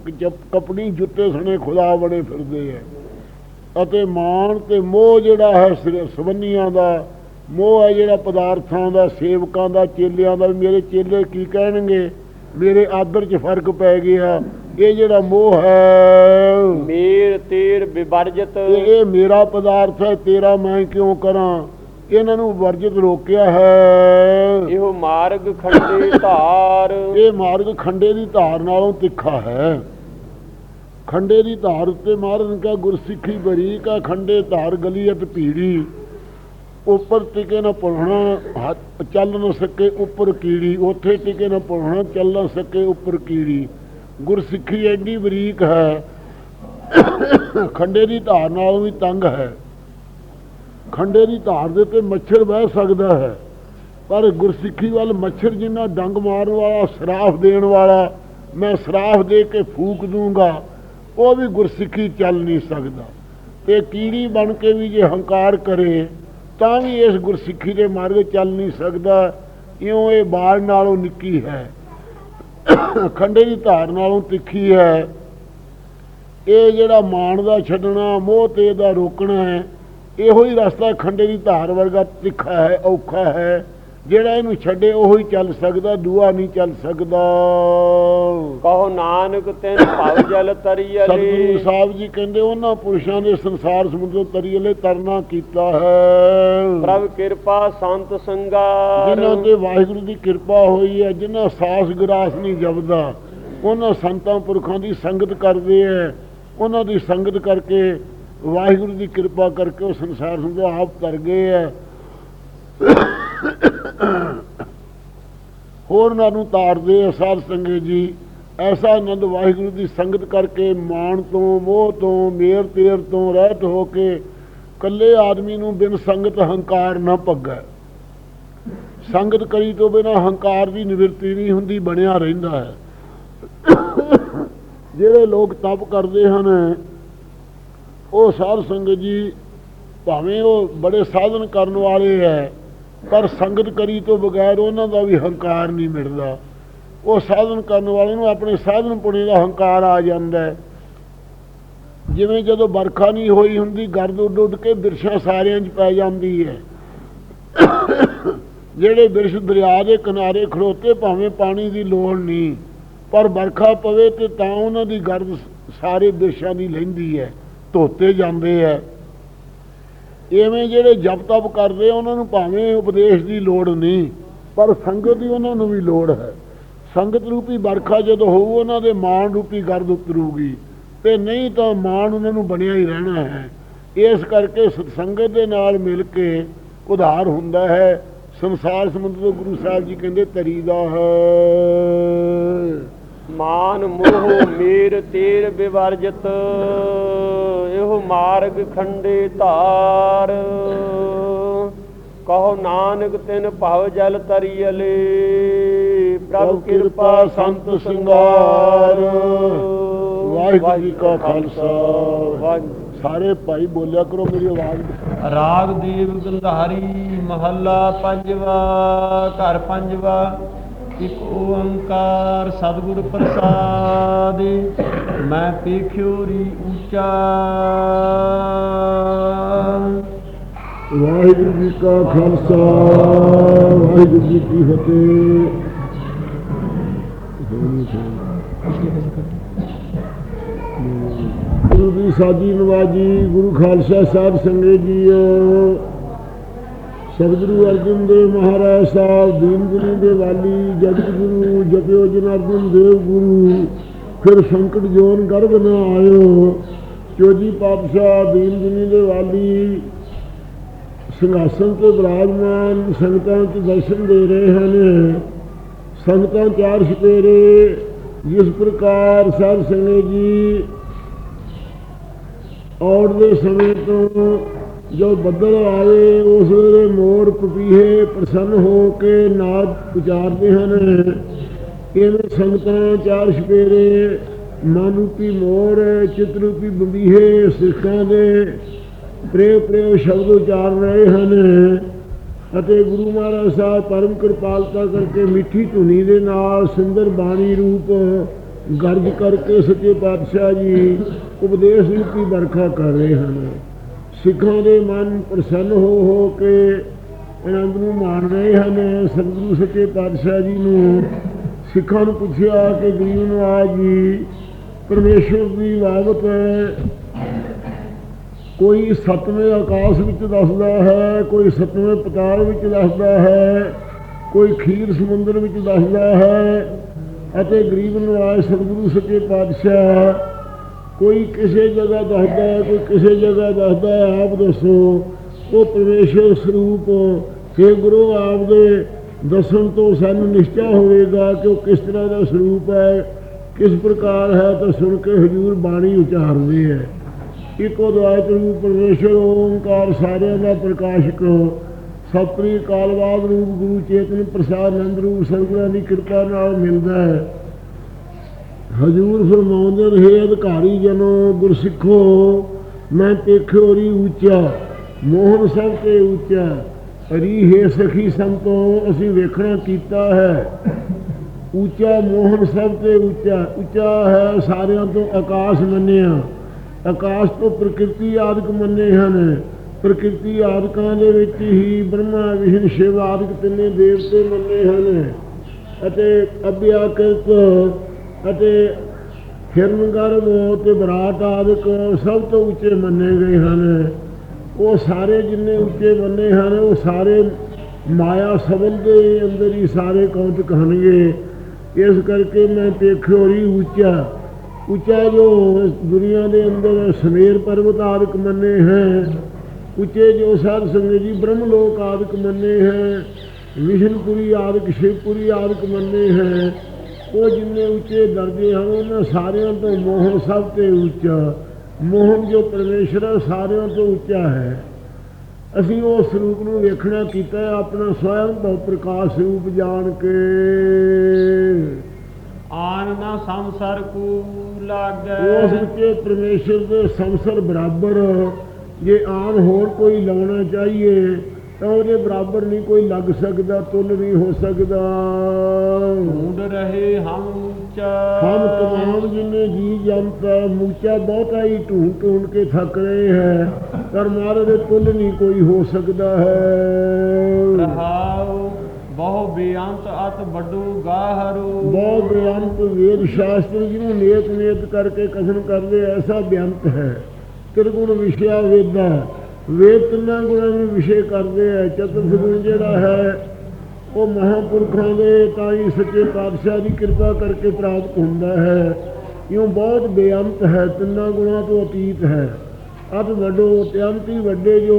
ਕਪੜੀ ਜੁੱਤੇ ਸਣੇ ਖੁਦਾ ਬਣੇ ਫਿਰਦੇ ਐ। ਅਤੇ ਮਾਣ ਤੇ ਮੋਹ ਜਿਹੜਾ ਹੈ ਸਬੰਧੀਆਂ ਦਾ ਮੋਹ ਹੈ ਜਿਹੜਾ ਪਦਾਰਥਾਂ ਦਾ ਸੇਵਕਾਂ ਦਾ ਚੇਲਿਆਂ ਦਾ ਮੇਰੇ ਚੇਲੇ ਕੀ ਕਹਿਣਗੇ? ਮੇਰੇ ਆਦਰ 'ਚ ਫ਼ਰਕ ਪੈ ਗਿਆ। ਇਹ ਜਿਹੜਾ ਮੋਹ ਹੈ। ਮੇਰ ਤੀਰ ਵਿਵਰਜਤ ਇਹ ਮੇਰਾ ਪਦਾਰਥ ਹੈ ਤੇਰਾ ਮੈਂ ਕਿਉਂ ਕਰਾਂ? ਇਹਨਾਂ ਨੂੰ ਵਰਜਿਤ ਰੋਕਿਆ ਹੈ। ਇਹੋ ਮਾਰਗ ਖੰਡੇ [COUGHS] ਧਾਰ। ਇਹ ਮਾਰਗ ਖੰਡੇ ਦੀ ਧਾਰ ਨਾਲੋਂ ਤਿੱਖਾ ਹੈ। ਖੰਡੇ ਦੀ ਧਾਰ ਉੱਤੇ ਮਹਾਰਾਜ ਨੇ ਕਿਹਾ ਗੁਰਸਿੱਖੀ ਬਰੀਕ ਆ ਖੰਡੇ ਧਾਰ ਗਲੀਅਤ ਭੀੜੀ। ਉੱਪਰ ਟਿਕੇ ਨਾ ਹੱਥ ਚੱਲ ਨਾ ਸਕੇ ਉੱਪਰ ਕੀੜੀ। ਉੱਥੇ ਟਿਕੇ ਨਾ ਪੜਨਾ ਚੱਲ ਨਾ ਸਕੇ ਉੱਪਰ ਕੀੜੀ। ਗੁਰਸਿੱਖੀ ਐਡੀ ਬਰੀਕ ਹੈ। [COUGHS] ਖੰਡੇ ਦੀ ਧਾਰ ਨਾਲੋਂ ਵੀ ਤੰਗ ਹੈ। ਖੰਡੇ ਦੀ ਧਾਰ ਦੇ ਉੱਤੇ ਮੱਛਰ ਬਹਿ ਸਕਦਾ ਹੈ। ਪਰ ਗੁਰਸਿੱਖੀ ਵੱਲ ਮੱਛਰ ਜਿੰਨਾ ਡੰਗ ਮਾਰਨ ਵਾਲਾ, ਸਰਾਫ ਦੇਣ ਵਾਲਾ, ਮੈਂ ਸਰਾਫ ਦੇ ਕੇ ਫੂਕ ਦੂੰਗਾ, ਉਹ ਵੀ ਗੁਰਸਿੱਖੀ ਚੱਲ ਨਹੀਂ ਸਕਦਾ। ਤੇ ਕੀੜੀ ਬਣ ਕੇ ਵੀ ਜੇ ਹੰਕਾਰ ਕਰੇ, ਤਾਂ ਵੀ ਇਸ ਗੁਰਸਿੱਖੀ ਦੇ ਮਾਰਗ ਚੱਲ ਨਹੀਂ ਸਕਦਾ। ਇਉਂ ਇਹ ਬਾਲ ਨਾਲੋਂ ਨਿੱਕੀ ਹੈ। ਖੰਡੇ ਦੀ ਧਾਰ ਨਾਲੋਂ ਤਿੱਖੀ ਹੈ। ਇਹ ਜਿਹੜਾ ਮਾਣ ਦਾ ਛੱਡਣਾ, ਮੋਹ ਤੇ ਦਾ ਰੋਕਣਾ ਹੈ ਇਹੋ ਹੀ ਰਸਤਾ ਖੰਡੇ ਦੀ ਧਾਰ ਵਰਗਾ ਤਿੱਖਾ ਹੈ ਔਖਾ ਹੈ। ਜਿਹੜਾ ਇਹਨੂੰ ਛੱਡੇ ਉਹੀ ਚੱਲ ਸਕਦਾ ਦੂਆ ਨਹੀਂ ਚੱਲ ਸਕਦਾ। ਕਹੋ ਨਾਨਕ ਤਿਨ ਭਵ ਜਲ ਸਤਿਗੁਰੂ ਤਰੀਅਲੀ ਸਾਹਿਬ ਜੀ ਕਹਿੰਦੇ ਉਹਨਾਂ ਪੁਰਸ਼ਾਂ ਨੇ ਸੰਸਾਰ ਸਮੁੰਦਰ ਤਰੀਲੇ ਤਰਨਾ ਕੀਤਾ ਹੈ। ਪ੍ਰਭ ਕਿਰਪਾ ਸੰਤ ਸੰਗਾਰ। ਜਿਨ੍ਹਾਂ ਤੇ ਵਾਹਿਗੁਰੂ ਦੀ ਕਿਰਪਾ ਹੋਈ ਹੈ ਜਿਨ੍ਹਾਂ ਸਾਸ ਗਰਾਸ ਨਹੀਂ ਜਪਦਾ ਉਹਨਾਂ ਸੰਤਾਂ ਪੁਰਖਾਂ ਦੀ ਸੰਗਤ ਕਰਦੇ ਐ ਉਹਨਾਂ ਦੀ ਸੰਗਤ ਕਰਕੇ ਵਾਹਿਗੁਰੂ ਦੀ ਕਿਰਪਾ ਕਰਕੇ ਉਹ ਸੰਸਾਰ ਸਮੁੰਦਰ ਆਪ ਤਰ ਗਏ ਐ। ਹੋਰ ਉਹਨਾਂ ਨੂੰ ਤਾਰਦੇ ਐ ਸਾਧ ਸੰਗਤ ਜੀ। ਐਸਾ ਆਨੰਦ ਵਾਹਿਗੁਰੂ ਦੀ ਸੰਗਤ ਕਰਕੇ ਮਾਣ ਤੋਂ, ਮੋਹ ਤੋਂ, ਮੇਰ ਤੇਰ ਤੋਂ ਰਹਿਤ ਹੋ ਕੇ ਕੱਲੇ ਆਦਮੀ ਨੂੰ ਬਿਨ ਸੰਗਤ ਹੰਕਾਰ ਨਾ ਭੱਗੈ। ਸੰਗਤ ਕਰੀ ਤੋਂ ਬਿਨਾ ਹੰਕਾਰ ਦੀ ਨਿਵਰਤੀ ਨਹੀਂ ਹੁੰਦੀ, ਬਣਿਆ ਰਹਿੰਦਾ ਹੈ। ਜਿਹੜੇ ਲੋਕ ਤਪ ਕਰਦੇ ਹਨ ਉਹ ਸਾਧ ਸੰਗਤ ਜੀ ਭਾਵੇਂ ਉਹ ਬੜੇ ਸਾਧਨ ਕਰਨ ਵਾਲੇ ਹੈ, ਪਰ ਸੰਗਤ ਕਰੀ ਤੋਂ ਬਗੈਰ ਉਹਨਾਂ ਦਾ ਵੀ ਹੰਕਾਰ ਨਹੀਂ ਮਿਟਦਾ। ਉਹ ਸਾਧਨ ਕਰਨ ਵਾਲੇ ਨੂੰ ਆਪਣੇ ਸਾਧਨ ਪੁਣੇ ਦਾ ਹੰਕਾਰ ਆ ਜਾਂਦਾ ਹੈ। ਜਿਵੇਂ ਜਦੋਂ ਵਰਖਾ ਨਹੀਂ ਹੋਈ ਹੁੰਦੀ, ਗਰਦ ਉੱਡ ਉੱਡ ਕੇ ਬਿਰਸ਼ਾਂ ਸਾਰਿਆਂ 'ਚ ਪੈ ਜਾਂਦੀ ਹੈ। ਜਿਹੜੇ ਬਿਰਸ਼ ਦਰਿਆ ਦੇ ਕਿਨਾਰੇ ਖੜੋਤੇ, ਭਾਵੇਂ ਪਾਣੀ ਦੀ ਲੋੜ ਨਹੀਂ, ਪਰ ਵਰਖਾ ਪਵੇ ਤੇ ਤਾਂ ਉਹਨਾਂ ਦੀ ਗਰਦ ਸਾਰੇ ਬਿਰਸ਼ਾਂ ਦੀ ਲੈਂਦੀ ਹੈ। ਧੋਤੇ ਜਾਂਦੇ ਹੈ ਐਵੇਂ ਜਿਹੜੇ ਜਪ ਤਪ ਕਰਦੇ ਉਹਨਾਂ ਨੂੰ ਭਾਵੇਂ ਉਪਦੇਸ਼ ਦੀ ਲੋੜ ਨਹੀਂ, ਪਰ ਸੰਗਤ ਦੀ ਉਹਨਾਂ ਨੂੰ ਵੀ ਲੋੜ ਹੈ। ਸੰਗਤ ਰੂਪੀ ਵਰਖਾ ਜਦੋਂ ਹੋਊ, ਉਹਨਾਂ ਦੇ ਮਾਣ ਰੂਪੀ ਗਰਦ ਉਤਰੂਗੀ। ਤੇ ਨਹੀਂ ਤਾਂ ਮਾਣ ਉਹਨਾਂ ਨੂੰ ਬਣਿਆ ਹੀ ਰਹਿਣਾ ਹੈ। ਇਸ ਕਰਕੇ ਸੰਗਤ ਦੇ ਨਾਲ ਮਿਲ ਕੇ ਉਧਾਰ ਹੁੰਦਾ ਹੈ। ਸੰਸਾਰ ਸਮੁੰਦਰ ਤੋਂ ਗੁਰੂ ਸਾਹਿਬ ਜੀ ਕਹਿੰਦੇ ਤਰੀ ਦਾ ਹੈ। ਮਾਨ ਮੋਹ ਮੇਰ ਤੀਰ ਵਿਵਰਜਤ ਇਹੋ ਮਾਰਗ ਖੰਡੇ ਧਾਰ। ਕਹੋ ਨਾਨਕ ਤਿਨ ਭਵ ਜਲ ਤਰੀਅਲੇ ਪ੍ਰਭ ਕਿਰਪਾ ਸੰਤ ਸੰਗਾਰ। ਵਾਹਿਗੁਰੂ ਜੀ ਕਾ ਖਾਲਸਾ। ਵਾਹਿਗੁਰੂ ਸਾਰੇ ਭਾਈ ਬੋਲਿਆ ਕਰੋ ਮੇਰੀ ਆਵਾਜ਼। ਰਾਗ ਦੇਵ ਗੰਧਾਰੀ ਮਹੱਲਾ ਪੰਜਵਾ ਘਰ ਪੰਜਵਾ। ਇੱਕ ਓੰਕਾਰ ਸਤਿਗੁਰ ਪ੍ਰਸਾਦ, ਮੈਂ ਪੇਖਿਓ ਰੀ ਉੱਚਾ। ਵਾਹਿਗੁਰੂ ਜੀ ਕਾ ਖਾਲਸਾ, ਵਾਹਿਗੁਰੂ ਜੀ ਕੀ ਫਤਿਹ। ਗੁਰੂ ਦੀ ਸਾਜੀ ਨਵਾਜੀ, ਗੁਰੂ ਖਾਲਸਾ ਸਾਹਿਬ ਸੰਗਤ ਜੀਓ ਸਤਿਗੁਰੂ ਅਰਜਨ ਦੇਵ ਮਹਾਰਾਜ ਸਾਹਿਬ ਦੀਨ ਦੇ ਵਾਲੀ ਜਗਤ ਗੁਰੂ ਜਪਿਓ ਜਨ ਦੇਵ ਗੁਰੂ, ਫਿਰ ਸੰਕਟ ਜੋਨ ਗਰਭ ਨਾ ਆਇਓ। ਚੋਜੀ ਪਾਤਸ਼ਾਹ ਦੀਨ ਦੇ ਵਾਲੀ, ਸਿੰਘਾਸਨ ਤੇ ਬਿਰਾਜਮਾਨ, ਸੰਗਤਾਂ ਨੂੰ ਦਰਸ਼ਨ ਦੇ ਰਹੇ ਹਨ। ਸੰਗਤਾਂ ਚਾਰ ਸਪੇਰੇ ਜਿਸ ਪ੍ਰਕਾਰ ਸਾਧ ਸੰਗਤ ਜੀ ਔੜ ਦੇ ਸਮੇਂ ਤੋਂ ਜੋ ਬੱਦਲ ਆਵੇ ਉਸ ਵੇਲੇ ਮੋਰ ਪਪੀਹੇ ਪ੍ਰਸੰਨ ਹੋ ਕੇ ਨਾਦ ਉਚਾਰਦੇ ਹਨ। ਇਹਨਾਂ ਸੰਗਤਾਂ ਚਾਰ ਸਪੇਰੇ ਮਨੁਪੀ ਮੋਰ ਚਿਤ ਬੰਬੀਹੇ ਸਿੱਖਾਂ ਦੇ ਪ੍ਰੇਮ ਪ੍ਰੇਮ ਸ਼ਬਦ ਉਚਾਰ ਰਹੇ ਹਨ ਅਤੇ ਗੁਰੂ ਮਹਾਰਾਜ ਸਾਹਿਬ ਪਰਮ ਕਿਰਪਾਲਤਾ ਕਰਕੇ ਮਿੱਠੀ ਧੁਨੀ ਦੇ ਨਾਲ ਸੁੰਦਰ ਬਾਣੀ ਰੂਪ ਗਰਜ ਕਰਕੇ ਸੱਚੇ ਪਾਤਸ਼ਾਹ ਜੀ ਉਪਦੇਸ਼ ਰੂਪੀ ਵਰਖਾ ਕਰ ਰਹੇ ਹਨ। ਸਿੱਖਾਂ ਦੇ ਮਨ ਪ੍ਰਸੰਨ ਹੋ ਹੋ ਕੇ ਆਨੰਦ ਨੂੰ ਮਾਣ ਰਹੇ ਹਨ। ਸਤਿਗੁਰੂ ਸੱਚੇ ਪਾਤਸ਼ਾਹ ਜੀ ਨੂੰ ਸਿੱਖਾਂ ਨੂੰ ਪੁੱਛਿਆ ਕਿ ਗਰੀਬ ਨਵਾਜ ਜੀ, ਪਰਮੇਸ਼ਰ ਦੀ ਬਾਬਤ ਕੋਈ ਸਤਵੇਂ ਆਕਾਸ਼ ਵਿੱਚ ਦੱਸਦਾ ਹੈ, ਕੋਈ ਸਤਵੇਂ ਪਤਾਲ ਵਿੱਚ ਦੱਸਦਾ ਹੈ, ਕੋਈ ਖੀਰ ਸਮੁੰਦਰ ਵਿੱਚ ਦੱਸਦਾ ਹੈ ਅਤੇ ਗਰੀਬ ਨਵਾਜ ਸਤਿਗੁਰੂ ਸੱਚੇ ਪਾਤਸ਼ਾਹ ਕੋਈ ਕਿਸੇ ਜਗ੍ਹਾ ਦੱਸਦਾ ਹੈ, ਕੋਈ ਕਿਸੇ ਜਗ੍ਹਾ ਦੱਸਦਾ ਹੈ, ਆਪ ਦੱਸੋ। ਉਹ ਪਰਮੇਸ਼ਰ ਸਰੂਪ ਹੈ ਗੁਰੂ ਆਪ ਦੇ ਦੱਸਣ ਤੋਂ ਸਾਨੂੰ ਨਿਸ਼ਚਾ ਹੋਵੇਗਾ ਕਿ ਉਹ ਕਿਸ ਤਰ੍ਹਾਂ ਦਾ ਸਰੂਪ ਹੈ, ਕਿਸ ਪ੍ਰਕਾਰ ਹੈ, ਤਾਂ ਸੁਣ ਕੇ ਹਜੂਰ ਬਾਣੀ ਉਚਾਰਦੇ ਹੈ। ਇੱਕੋ ਦਵਾਇਤ ਰੂਪ ਪਰਮੇਸ਼ਰ ਓੰਕਾਰ ਸਾਰਿਆਂ ਦਾ ਪ੍ਰਕਾਸ਼ਕ ਸਤਿ ਕਾਲਵਾਦ ਰੂਪ ਗੁਰੂ ਚੇਤਨ ਪ੍ਰਸਾਦ ਨੰਦ ਰੂਪ, ਸਤਿਗੁਰਾਂ ਦੀ ਕਿਰਪਾ ਨਾਲ ਮਿਲਦਾ ਹੈ। ਹਜੂਰ ਫਰਮਾਉਂਦੇ ਰਹੇ, ਅਧਿਕਾਰੀ ਜਨੋ, ਗੁਰਸਿੱਖੋ, ਮੈਂ ਪੇਖਿਓ ਉੱਚਾ, ਮੋਹਨ ਸਭ ਤੇ ਉੱਚਾ, ਅਰੀ ਹੈ ਸਖੀ ਸੰਤੋ, ਅਸੀਂ ਵੇਖਣਾ ਕੀਤਾ ਹੈ। ਉੱਚਾ ਮੋਹਨ ਸਭ ਤੇ ਉੱਚਾ ਉੱਚਾ ਹੈ, ਸਾਰਿਆਂ ਤੋਂ ਆਕਾਸ਼ ਮੰਨਿਆ। ਆਕਾਸ਼ ਤੋਂ ਪ੍ਰਕਿਰਤੀ ਆਦਿਕ ਮੰਨੇ ਹਨ। ਪ੍ਰਕਿਰਤੀ ਆਦਿਕਾਂ ਦੇ ਵਿੱਚ ਹੀ ਬ੍ਰਹਮਾ ਵਿਸ਼ਨ ਸ਼ਿਵ ਆਦਿਕ ਤਿੰਨੇ ਦੇਵਤੇ ਮੰਨੇ ਹਨ। ਅਤੇ ਅਭਿਆਕ੍ਰਿਤ ਅਤੇ ਹਿਰਨਗਰਭ ਤੇ ਬਰਾਤ ਆਦਿਕ ਸਭ ਤੋਂ ਉੱਚੇ ਮੰਨੇ ਗਏ ਹਨ। ਉਹ ਸਾਰੇ ਜਿੰਨੇ ਉੱਚੇ ਮੰਨੇ ਹਨ, ਉਹ ਸਾਰੇ ਮਾਇਆ ਸਬਲ ਦੇ ਅੰਦਰ ਹੀ ਸਾਰੇ ਕੌਤਕ ਹਨਗੇ। ਇਸ ਕਰਕੇ ਮੈਂ ਦੇਖਿਓ ਰੀ ਉੱਚਾ ਉੱਚਾ ਜੋ ਦੁਨੀਆ ਦੇ ਅੰਦਰ ਸਮੇਰ ਪਰਵਤ ਆਦਿਕ ਮੰਨੇ ਹੈ ਉੱਚੇ ਜੋ ਸਾਧ ਸੰਗਤ ਜੀ ਬ੍ਰਹਮ ਲੋਕ ਆਦਿਕ ਮੰਨੇ ਹੈ ਵਿਸ਼ਨਪੁਰੀ ਆਦਿਕ, ਸ਼ਿਵਪੁਰੀ ਆਦਿਕ ਮੰਨੇ ਹੈ ਉਹ ਜਿੰਨੇ ਉੱਚੇ ਦਰਜੇ ਹਨ ਉਹਨਾਂ ਸਾਰਿਆਂ ਤੋਂ ਮੋਹਨ ਸਭ ਤੇ ਉੱਚਾ। ਮੋਹਨ ਜੋ ਪਰਮੇਸ਼ਰ ਹੈ ਸਾਰਿਆਂ ਤੋਂ ਉੱਚਾ ਹੈ। ਅਸੀਂ ਉਸ ਸਰੂਪ ਨੂੰ ਵੇਖਣਾ ਕੀਤਾ ਆਪਣਾ ਸਵੈੰ ਤੋਂ ਪ੍ਰਕਾਸ਼ ਸਰੂਪ ਜਾਣ ਕੇ। ਆਨ ਨਾ ਸੰਸਰ ਕੂ ਉਸ ਲਾਗੈ ਵਿੱਚ ਪਰਮੇਸ਼ਰ ਦੇ ਸੰਸਰ ਬਰਾਬਰ ਜੇ ਆਨ ਹੋਰ ਕੋਈ ਲਾਉਣਾ ਚਾਹੀਏ ਉਹਦੇ ਬਰਾਬਰ ਨਹੀਂ ਕੋਈ ਲੱਗ ਸਕਦਾ ਤੁਲ ਨਹੀਂ ਹੋ ਸਕਦਾ। ਢੂੰਡ ਰਹੇ ਹਮ ਉੱਚਾ। ਹਮ ਤਮਾਮ ਜਿੰਨੇ ਜੀ ਜੰਤ ਮੂਚਾ ਬਹੁਤਾ ਹੀ ਢੂੰਡ ਢੂੰਡ ਕੇ ਥੱਕ ਰਹੇ ਹੈ। ਪਰ ਮਹਾਰਾਜ ਦੇ ਤੁਲ ਨਹੀਂ ਕੋਈ ਹੋ ਸਕਦਾ ਹੈ। ਰਹਾਉ ਬਹੁ ਬੇਅੰਤ ਅਤ ਵੱਡੂ ਗਾਹਰੂ। ਬਹੁਤ ਬੇਅੰਤ ਵੇਦ ਸ਼ਾਸਤਰ ਜਿਹਨੂੰ ਨੇਤ ਨੇਤ ਕਰਕੇ ਕਥਨ ਕਰਦੇ ਐਸਾ ਬੇਅੰਤ ਹੈ। ਤਿਰਗੁਣ ਵਿਸ਼ਿਆ ਵੇਦਾ। ਵੇਦ ਤਿੰਨਾਂ ਗੁਣਾਂ ਨੂੰ ਵਿਸ਼ੇ ਕਰਦੇ ਹੈ ਚਤੁਰਗੁਣ ਜਿਹੜਾ ਹੈ, ਉਹ ਮਹਾਪੁਰਖਾਂ ਦੇ ਤਾਂ ਹੀ ਸੱਚੇ ਪਾਤਸ਼ਾਹ ਦੀ ਕਿਰਪਾ ਕਰਕੇ ਪ੍ਰਾਪਤ ਹੁੰਦਾ ਹੈ। ਇਉਂ ਬਹੁਤ ਬੇਅੰਤ ਹੈ, ਤਿੰਨਾਂ ਗੁਣਾਂ ਤੋਂ ਅਤੀਤ ਹੈ। ਅਤ ਵੱਡੋ ਅਤਿਅੰਤੀ ਵੱਡੇ ਜੋ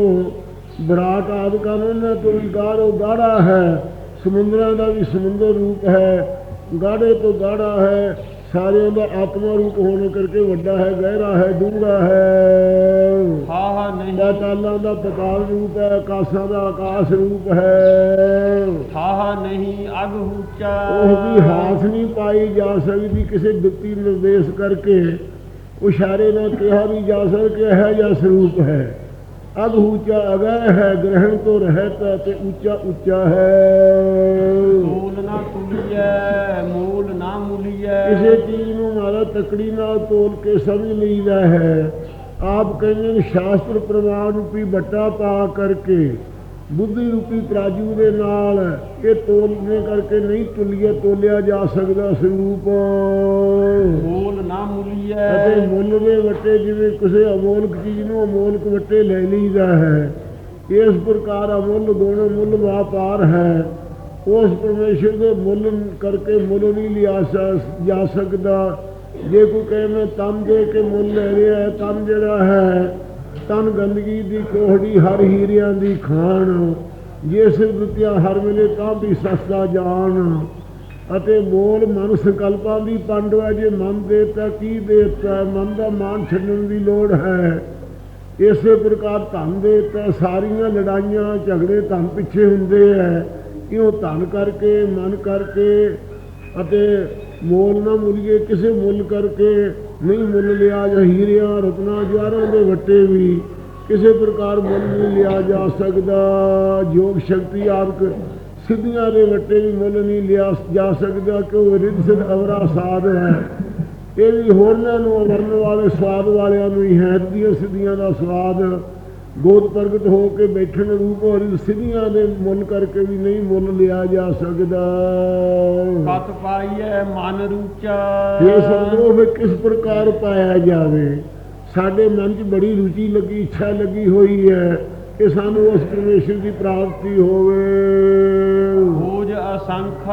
ਵਿਰਾਟ ਆਦਿਕਾਂ ਨੂੰ ਉਹਨਾਂ ਤੋਂ ਵੀ ਗਾੜੋ ਗਾੜਾ ਹੈ। ਸਮੁੰਦਰਾਂ ਦਾ ਵੀ ਸਮੁੰਦਰ ਰੂਪ ਹੈ, ਗਾੜੇ ਤੋਂ ਗਾੜਾ ਹੈ। ਸਾਰਿਆਂ ਦਾ ਆਤਮਾ ਰੂਪ ਹੋਣ ਕਰਕੇ ਵੱਡਾ ਹੈ ਗਹਿਰਾ ਹੈ ਡੂੰਘਾ ਹੈ। ਹਾ ਹਾ ਨਹੀਂ। ਪਾਤਾਲਾਂ ਦਾ ਪਤਾਲ ਰੂਪ ਹੈ ਆਕਾਸ਼ਾਂ ਦਾ ਆਕਾਸ਼ ਰੂਪ ਹੈ। ਹਾ ਹਾ ਨਹੀਂ ਅਗ ਉੱਚਾ। ਉਹ ਵੀ ਹਾਸ ਨਹੀਂ ਪਾਈ ਜਾ ਸਕਦੀ ਕਿਸੇ ਦਿੱਤੀ ਨਿਰਦੇਸ਼ ਕਰਕੇ। ਇਸ਼ਾਰੇ ਨਾਲ ਕਿਹਾ ਵੀ ਜਾ ਸਕਦਾ ਕਿ ਇਹ ਜਿਹਾ ਸਰੂਪ ਹੈ। ਅਗ ਉੱਚਾ ਅਗੈ ਹੈ ਗ੍ਰਹਿਣ ਤੋਂ ਰਹਿਤ ਤੇ ਉੱਚਾ ਉੱਚਾ ਹੈ। ਮੂਲ ਨਾ ਤੁਲੀਐ ਮੂਲ ਮੁਲੀਐ ਕਿਸੇ ਚੀਜ਼ ਨੂੰ ਮਾਰਾ ਤਕੜੀ ਨਾਲ ਤੋਲ ਕੇ ਸਮਝ ਲਈਦਾ ਹੈ। ਆਪ ਕਹਿੰਦੇ ਨੇ ਸ਼ਾਸਤਰ ਪ੍ਰਮਾਣ ਰੂਪੀ ਬੱਟਾ ਪਾ ਕਰਕੇ ਬੁੱਧੀ ਰੂਪੀ ਤਰਾਜੂ ਦੇ ਨਾਲ ਇਹ ਤੋਲਨੇ ਕਰਕੇ ਨਹੀਂ ਤੁਲਿਆ ਤੋਲਿਆ ਜਾ ਸਕਦਾ ਸਰੂਪ। ਮੂਲ ਨਾ ਮੁਲੀਐ ਅਤੇ ਮੁੱਲ ਦੇ ਵੱਟੇ ਜਿਵੇਂ ਕਿਸੇ ਅਮੋਲਕ ਚੀਜ਼ ਨੂੰ ਅਮੋਲਕ ਵੱਟੇ ਲੈ ਲਈਦਾ ਹੈ ਇਸ ਪ੍ਰਕਾਰ ਅਮੁੱਲ ਗੁਣ ਮੁੱਲ ਵਾਪਾਰ ਹੈ। ਉਸ ਪਰਮੇਸ਼ਰ ਦੇ ਮੁੱਲ ਕਰਕੇ ਮੁੱਲ ਨਹੀਂ ਲਿਆ ਸਕ- ਜਾ ਸਕਦਾ। ਜੇ ਕੋਈ ਕਹੇ ਮੈਂ ਤਨ ਦੇ ਕੇ ਮੁੱਲ ਲੈ ਰਿਹਾ ਹੈ, ਤਨ ਜਿਹੜਾ ਹੈ, ਤਨ ਗੰਦਗੀ ਦੀ ਕੋਹੜੀ, ਹਰ ਹੀਰਿਆਂ ਦੀ ਖਾਣ। ਜੇ ਸਿਰ ਹਰ ਵੇਲੇ, ਤਾਂ ਵੀ ਸਸਤਾ ਜਾਣ। ਅਤੇ ਬੋਲ ਮਨ ਸੰਕਲਪਾਂ ਦੀ ਪੰਡ ਹੈ, ਜੇ ਮਨ ਦੇਤਾ, ਕੀ ਦੇਤਾ? ਮਨ ਦਾ ਮਾਨ ਛੱਡਣ ਦੀ ਲੋੜ ਹੈ। ਇਸੇ ਪ੍ਰਕਾਰ ਧਨ ਦੇਤਾ, ਸਾਰੀਆਂ ਲੜਾਈਆਂ, ਝਗੜੇ ਧਨ ਪਿੱਛੇ ਹੁੰਦੇ ਐ ਕਿ ਉਹ ਧਨ ਕਰਕੇ, ਮਨ ਕਰਕੇ ਅਤੇ ਮੋਲ ਨਾ ਮੁੱਲੀਏ, ਕਿਸੇ ਮੁੱਲ ਕਰਕੇ ਨਹੀਂ ਮੁੱਲ ਲਿਆ ਜਾਂ ਹੀਰਿਆਂ, ਰਤਨਾ ਜਵਾਰਾਂ ਦੇ ਵੱਟੇ ਵੀ ਕਿਸੇ ਪ੍ਰਕਾਰ ਮੁੱਲ ਨਹੀਂ ਲਿਆ ਜਾ ਸਕਦਾ। ਯੋਗ ਸ਼ਕਤੀ ਆਪਕ ਸਿੱਧੀਆਂ ਦੇ ਵੱਟੇ ਵੀ ਮੁੱਲ ਨਹੀਂ ਲਿਆ ਜਾ ਸਕਦਾ ਕਿ ਉਹ ਰਿੱਧ ਸਿੱਧ ਅਵਰਾ ਸਾਧ ਹੈ। ਇਹ ਵੀ ਹੋਰਨਾਂ ਨੂੰ ਵਰਨ ਵਾਲੇ, ਸਵਾਦ ਵਾਲਿਆਂ ਨੂੰ ਹੀ ਹੈ ਦੀਆਂ ਸਿੱਧੀਆਂ ਦਾ ਸਵਾਦ ਗੋਦ ਪ੍ਰਗਟ ਹੋ ਕੇ ਬੈਠਣ ਰੂਪ ਔਰ ਸਿੱਧੀਆਂ ਦੇ ਮੁੱਲ ਕਰਕੇ ਵੀ ਨਹੀਂ ਮੁੱਲ ਲਿਆ ਜਾ ਸਕਦਾ। ਕਤ ਪਾਈਐ ਮਨ ਰੂਚਾ। ਇਹ ਸੰਗਰੋਹ ਵਿੱਚ ਕਿਸ ਪ੍ਰਕਾਰ ਪਾਇਆ ਜਾਵੇ? ਸਾਡੇ ਮਨ 'ਚ ਬੜੀ ਰੁਚੀ ਲੱਗੀ ਇੱਛਾ ਲੱਗੀ ਹੋਈ ਹੈ ਕਿ ਸਾਨੂੰ ਉਸ ਪਰਮੇਸ਼ਰ ਦੀ ਪ੍ਰਾਪਤੀ ਹੋਵੇ। ਖੋਜ ਅਸੰਖ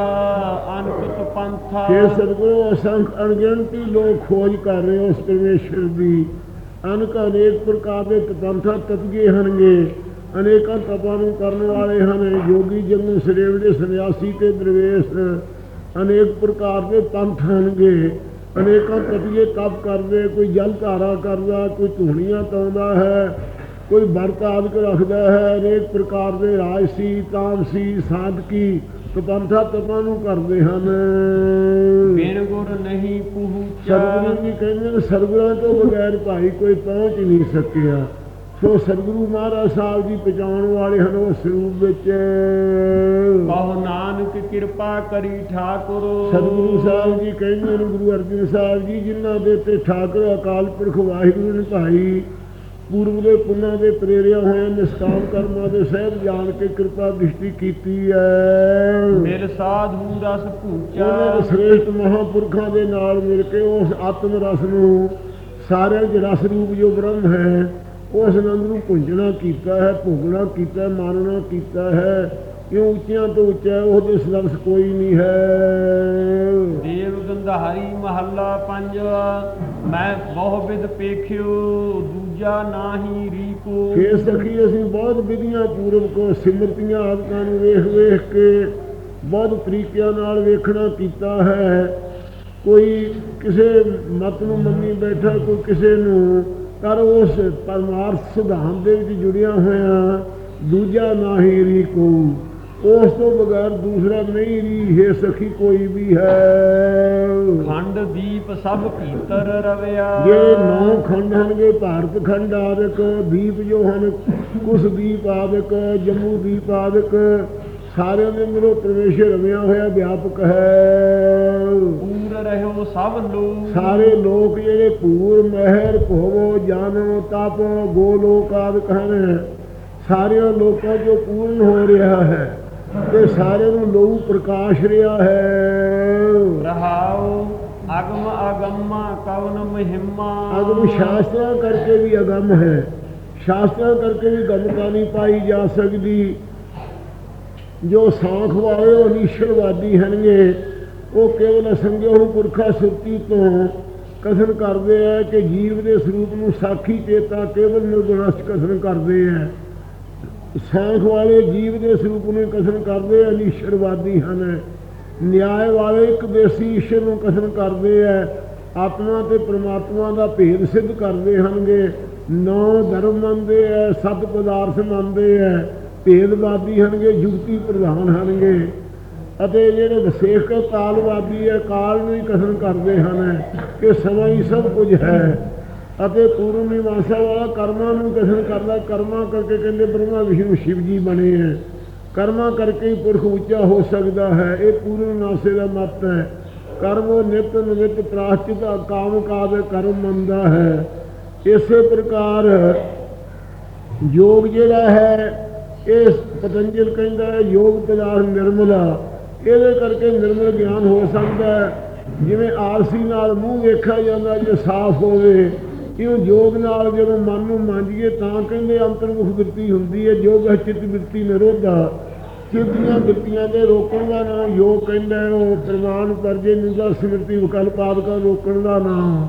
ਅਨਕਤ ਪੰਥਾ। ਕਿ ਸਤਿਗੁਰੂ ਅਸੰਖ ਅਣਗਿਣਤੀ ਲੋਕ ਖੋਜ ਕਰ ਰਹੇ ਉਸ ਪਰਮੇਸ਼ਰ ਦੀ। ਅਨਕ ਅਨੇਕ ਪ੍ਰਕਾਰ ਦੇ ਤਪੰਥਾ ਤਪਗੇ ਹਨਗੇ। ਅਨੇਕਾਂ ਤਪਾਂ ਨੂੰ ਕਰਨ ਵਾਲੇ ਹਨ। ਯੋਗੀ ਜੰਗਲ ਸਰੇਵੜੇ ਸੰਨਿਆਸੀ ਤੇ ਦਰਵੇਸ਼, ਅਨੇਕ ਪ੍ਰਕਾਰ ਦੇ ਪੰਥ ਹਨਗੇ। ਅਨੇਕਾਂ ਤਪੀਏ ਤਪ ਕਰਦੇ, ਕੋਈ ਜਲ ਧਾਰਾ ਕਰਦਾ, ਕੋਈ ਧੂਣੀਆਂ ਤਾਉਂਦਾ ਹੈ, ਕੋਈ ਵਰਤ ਆਦਿਕ ਰੱਖਦਾ ਹੈ। ਅਨੇਕ ਪ੍ਰਕਾਰ ਦੇ ਰਾਜਸੀ, ਤਾਮਸੀ, ਸਾਧਕੀ ਤਪੰਥਾ ਤਪਾਂ ਨੂੰ ਕਰਦੇ ਹਨ। ਬਿਨ ਗੁਰ ਨਹੀਂ ਪਹੁੰਚਾ ਸਤਿਗੁਰੂ ਜੀ ਕਹਿੰਦੇ ਨੇ ਸਤਿਗੁਰਾਂ ਤੋਂ ਬਗੈਰ ਭਾਈ ਕੋਈ ਪਹੁੰਚ ਨਹੀਂ ਸਕਿਆ। ਸੋ ਸਤਿਗੁਰੂ ਮਹਾਰਾਜ ਸਾਹਿਬ ਜੀ ਪਹੁੰਚਾਉਣ ਵਾਲੇ ਹਨ ਉਸ ਸਰੂਪ ਵਿੱਚ। ਕਹੋ ਨਾਨਕ ਕਿਰਪਾ ਕਰੀ ਠਾਕੁਰ। ਸਤਿਗੁਰੂ ਸਾਹਿਬ ਜੀ ਕਹਿੰਦੇ ਨੇ ਗੁਰੂ ਅਰਜਨ ਸਾਹਿਬ ਜੀ ਜਿਨ੍ਹਾਂ ਦੇ ਤੇ ਠਾਕੁਰ ਅਕਾਲ ਪੁਰਖ ਵਾਹਿਗੁਰੂ ਨੇ ਭਾਈ ਪੂਰਬ ਦੇ ਪੁੰਨਾਂ ਦੇ ਪ੍ਰੇਰਿਆ ਹੋਏ ਨਿਸਕਾਮ ਕਰਮਾਂ ਦੇ ਸਹਿਬ ਜਾਣ ਕੇ ਕਿਰਪਾ ਦ੍ਰਿਸ਼ਟੀ ਕੀਤੀ ਹੈ ਮਿਲ ਸਾਧੂ ਰਸ ਉਹਨਾਂ ਪੂਚਾ ਦੇ ਸ੍ਰੇਸ਼ਟ ਮਹਾਪੁਰਖਾਂ ਦੇ ਨਾਲ ਮਿਲ ਕੇ ਉਸ ਆਤਮ ਰਸ ਨੂੰ ਸਾਰਿਆਂ ਦੇ ਰਸ ਰੂਪ ਜੋ ਬ੍ਰਹਮ ਹੈ ਉਸ ਆਨੰਦ ਨੂੰ ਪੁੰਜਣਾ ਕੀਤਾ ਹੈ ਭੋਗਣਾ ਕੀਤਾ ਮਾਨਣਾ ਕੀਤਾ ਹੈ। ਕਿਉਂ ਉੱਚਿਆਂ ਤੋਂ ਉੱਚਾ ਹੈ, ਉਹਦੇ ਸਲੰਸ ਕੋਈ ਨਹੀਂ ਹੈ। ਦੇਵ ਗੰਧਾਰੀ ਮਹੱਲਾ ਪੰਜ ਮੈਂ ਬਹੁ ਵਿਦ ਪੇਖਿਓ ਦੂਜਾ ਨਾਹੀ ਰੀਕੋ। ਫੇਰ ਸਖੀ ਅਸੀਂ ਬਹੁਤ ਵਿਧੀਆਂ ਪੂਰਵ ਕੋ ਸਿਮਰਤੀਆਂ ਆਦਤਾਂ ਨੂੰ ਵੇਖ ਵੇਖ ਕੇ ਬਹੁਤ ਤਰੀਕਿਆਂ ਨਾਲ ਵੇਖਣਾ ਕੀਤਾ ਹੈ। ਕੋਈ ਕਿਸੇ ਮਤ ਨੂੰ ਮੰਨੀ ਬੈਠਾ ਕੋਈ ਕਿਸੇ ਨੂੰ ਪਰ ਉਸ ਪਰਮਾਰਥ ਸਿਧਾਂਤ ਦੇ ਵਿੱਚ ਜੁੜਿਆ ਹੋਇਆ ਦੂਜਾ ਨਾਹੀ ਰੀ ਕੋ ਉਸ ਤੋਂ ਬਗੈਰ ਦੂਸਰਾ ਨਹੀਂ ਰੀ ਹੈ ਸਖੀ ਕੋਈ ਵੀ ਹੈ। ਖੰਡ ਦੀਪ ਸਭ ਭੀਤਰ ਰਵਿਆ। ਜੇ ਨੌ ਖੰਡ ਹਨਗੇ ਭਾਰਤ ਖੰਡ ਆਦਿਕ ਦੀਪ ਜੋ ਹਨ ਕੁਸ ਦੀਪ ਆਦਿਕ ਜੰਮੂ ਦੀਪ ਆਦਿਕ ਸਾਰਿਆਂ ਦੇ ਅੰਦਰੋਂ ਪ੍ਰਵੇਸ਼ ਰਮਿਆ ਹੋਇਆ ਵਿਆਪਕ ਹੈ। ਪੂਰ ਰਹਿਓ ਸਭ ਲੋਕ। ਸਾਰੇ ਲੋਕ ਜਿਹੜੇ ਭੂਰ ਮਹਿਰ ਭੋਵੋ ਜਾਨੋ ਤਪ ਗੋਲੋਕ ਆਦਿਕ ਹਨ ਸਾਰਿਆਂ ਲੋਕਾਂ ਜੋ ਪੂਰਨ ਹੋ ਰਿਹਾ ਹੈ। ਤੇ ਸਾਰਿਆਂ ਨੂੰ ਲੋਕ ਪ੍ਰਕਾਸ਼ ਰਿਹਾ ਹੈ। ਰਹਾਉ ਅਗਮ ਅਗੰਮਾ ਕਵਨ ਮਹਿਮਾ ਅਗਮ ਸ਼ਾਸਤਰਾਂ ਕਰਕੇ ਵੀ ਅਗਮ ਹੈ। ਸ਼ਾਸਤਰਾਂ ਕਰਕੇ ਵੀ ਗਮਤਾ ਨਹੀਂ ਪਾਈ ਜਾ ਸਕਦੀ। ਜੋ ਸਾਖ ਵਾਲੇ ਉਹ ਨਿਸ਼ਰਵਾਦੀ ਹਨਗੇ ਉਹ ਕੇਵਲ ਸੰਗਿਓ ਪੁਰਖਾ ਸੁਰਤੀ ਤੋਂ ਕਥਨ ਕਰਦੇ ਆ ਕਿ ਜੀਵ ਦੇ ਸਰੂਪ ਨੂੰ ਸਾਖੀ ਚੇਤਾ ਕੇਵਲ ਨਿਰਗੁਣਸ ਕਥਨ ਕਰਦੇ ਆ। ਸੈਂਖ ਵਾਲੇ ਜੀਵ ਦੇ ਸਰੂਪ ਨੂੰ ਕਸਰ ਕਰਦੇ ਆ, ਨਿਸ਼ਰਵਾਦੀ ਹਨ। ਨਿਆਏ ਵਾਲੇ ਇੱਕ ਦੇਸੀ ਈਸ਼ਰ ਨੂੰ ਕਸਰ ਕਰਦੇ ਆ, ਆਤਮਾ ਤੇ ਪ੍ਰਮਾਤਮਾ ਦਾ ਭੇਦ ਸਿੱਧ ਕਰਦੇ ਹਨਗੇ। ਨੌ ਧਰਮ ਮੰਨਦੇ ਆ, ਸਤ ਪਦਾਰਥ ਮੰਨਦੇ ਆ, ਭੇਦਵਾਦੀ ਹਨਗੇ, ਯੁਕਤੀ ਪ੍ਰਧਾਨ ਹਨਗੇ। ਅਤੇ ਜਿਹੜੇ ਵਿਸ਼ੇਖ ਕਾਲਵਾਦੀ ਹੈ ਕਾਲ ਨੂੰ ਹੀ ਕਸਰ ਕਰਦੇ ਹਨ ਕਿ ਸਮਾਂ ਹੀ ਸਭ ਕੁਝ ਹੈ। ਅਤੇ ਪੂਰਨ ਮੀਮਾਂਸਾ ਵਾਲਾ ਕਰਮਾਂ ਨੂੰ ਕਥਨ ਕਰਦਾ, ਕਰਮਾਂ ਕਰਕੇ ਕਹਿੰਦੇ ਬ੍ਰਹਮਾ ਵਿਸ਼ਨੂੰ ਸ਼ਿਵ ਜੀ ਬਣੇ ਹੈ। ਕਰਮਾਂ ਕਰਕੇ ਹੀ ਪੁਰਖ ਉੱਚਾ ਹੋ ਸਕਦਾ ਹੈ, ਇਹ ਪੂਰਨ ਨਾਸੇ ਦਾ ਮਤ ਹੈ। ਕਰਮ ਨਿਤ ਨਿਮਿਤ ਪ੍ਰਾਸ਼ਚਿਤ ਕਾਮ ਕਾਜ ਕਰਮ ਮੰਦਾ ਹੈ। ਇਸੇ ਪ੍ਰਕਾਰ ਯੋਗ ਜਿਹੜਾ ਹੈ, ਇਹ ਪਤੰਜਲ ਕਹਿੰਦਾ ਹੈ, ਯੋਗ ਪਦਾਰਥ ਨਿਰਮਲਾ। ਇਹਦੇ ਕਰਕੇ ਨਿਰਮਲ ਗਿਆਨ ਹੋ ਸਕਦਾ ਹੈ। ਜਿਵੇਂ ਆਲਸੀ ਨਾਲ ਮੂੰਹ ਵੇਖਿਆ ਜਾਂਦਾ, ਜੇ ਸਾਫ਼ ਹੋਵੇ ਇਉਂ ਯੋਗ ਨਾਲ ਜਦੋਂ ਮਨ ਨੂੰ ਮੰਜੀਏ ਤਾਂ ਕਹਿੰਦੇ ਅੰਤਰਮੁਖ ਬਿਰਤੀ ਹੁੰਦੀ ਹੈ ਯੋਗ ਹੈ, ਚਿੱਤ ਬਿਰਤੀ ਨਿਰੋਧਾ। ਚਿੱਤ ਦੀਆਂ ਬਿਰਤੀਆਂ ਦੇ ਰੋਕਣ ਦਾ ਨਾਮ ਯੋਗ ਕਹਿੰਦਾ ਉਹ ਪ੍ਰਮਾਨ ਪਰਜੇ ਨਿੰਦਾ, ਸਮ੍ਰਿਤੀ, ਵਿਕਲਪ ਆਦਿਕਾਂ ਰੋਕਣ ਦਾ ਨਾਮ।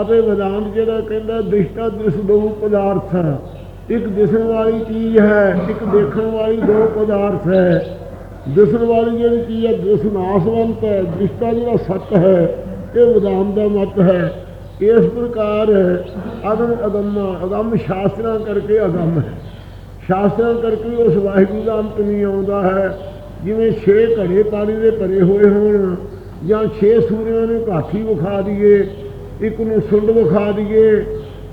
ਅਤੇ ਵਿਦਾਂਤ ਜਿਹੜਾ ਕਹਿੰਦਾ ਦ੍ਰਿਸ਼ਟਾ ਦ੍ਰਿਸ਼ ਦੋ ਪਦਾਰਥ। ਇੱਕ ਦਿਸਣ ਵਾਲੀ ਚੀਜ਼ ਹੈ, ਇੱਕ ਦੇਖਣ ਵਾਲੀ ਦੋ ਪਦਾਰਥ ਹੈ। ਦਿਸਣ ਵਾਲੀ ਜਿਹੜੀ ਚੀਜ਼ ਹੈ ਦ੍ਰਿਸ਼ ਨਾਸਵੰਤ ਹੈ ਦ੍ਰਿਸ਼ਟਾ ਜਿਹੜਾ ਸੱਤ ਹੈ, ਇਹ ਵਿਦਾਂਤ ਦਾ ਮਤ ਹੈ। ਇਸ ਪ੍ਰਕਾਰ ਅਦਮ ਅਗੰਮਾ ਅਗੰਮ ਸ਼ਾਸਤਰਾਂ ਕਰਕੇ ਅਗੰਮ ਹੈ। ਸ਼ਾਸਤਰਾਂ ਕਰਕੇ ਉਸ ਵਾਹਿਗੁਰੂ ਦਾ ਅੰਤ ਨਹੀਂ ਆਉਂਦਾ ਹੈ। ਜਿਵੇਂ ਛੇ ਘੜੇ ਪਾਣੀ ਦੇ ਭਰੇ ਹੋਏ ਹੋਣ ਜਾਂ ਛੇ ਸੂਰਿਆਂ ਨੂੰ ਕਾਠੀ ਵਿਖਾ ਦਈਏ, ਇੱਕ ਨੂੰ ਸੁੰਡ ਵਿਖਾ ਦਈਏ,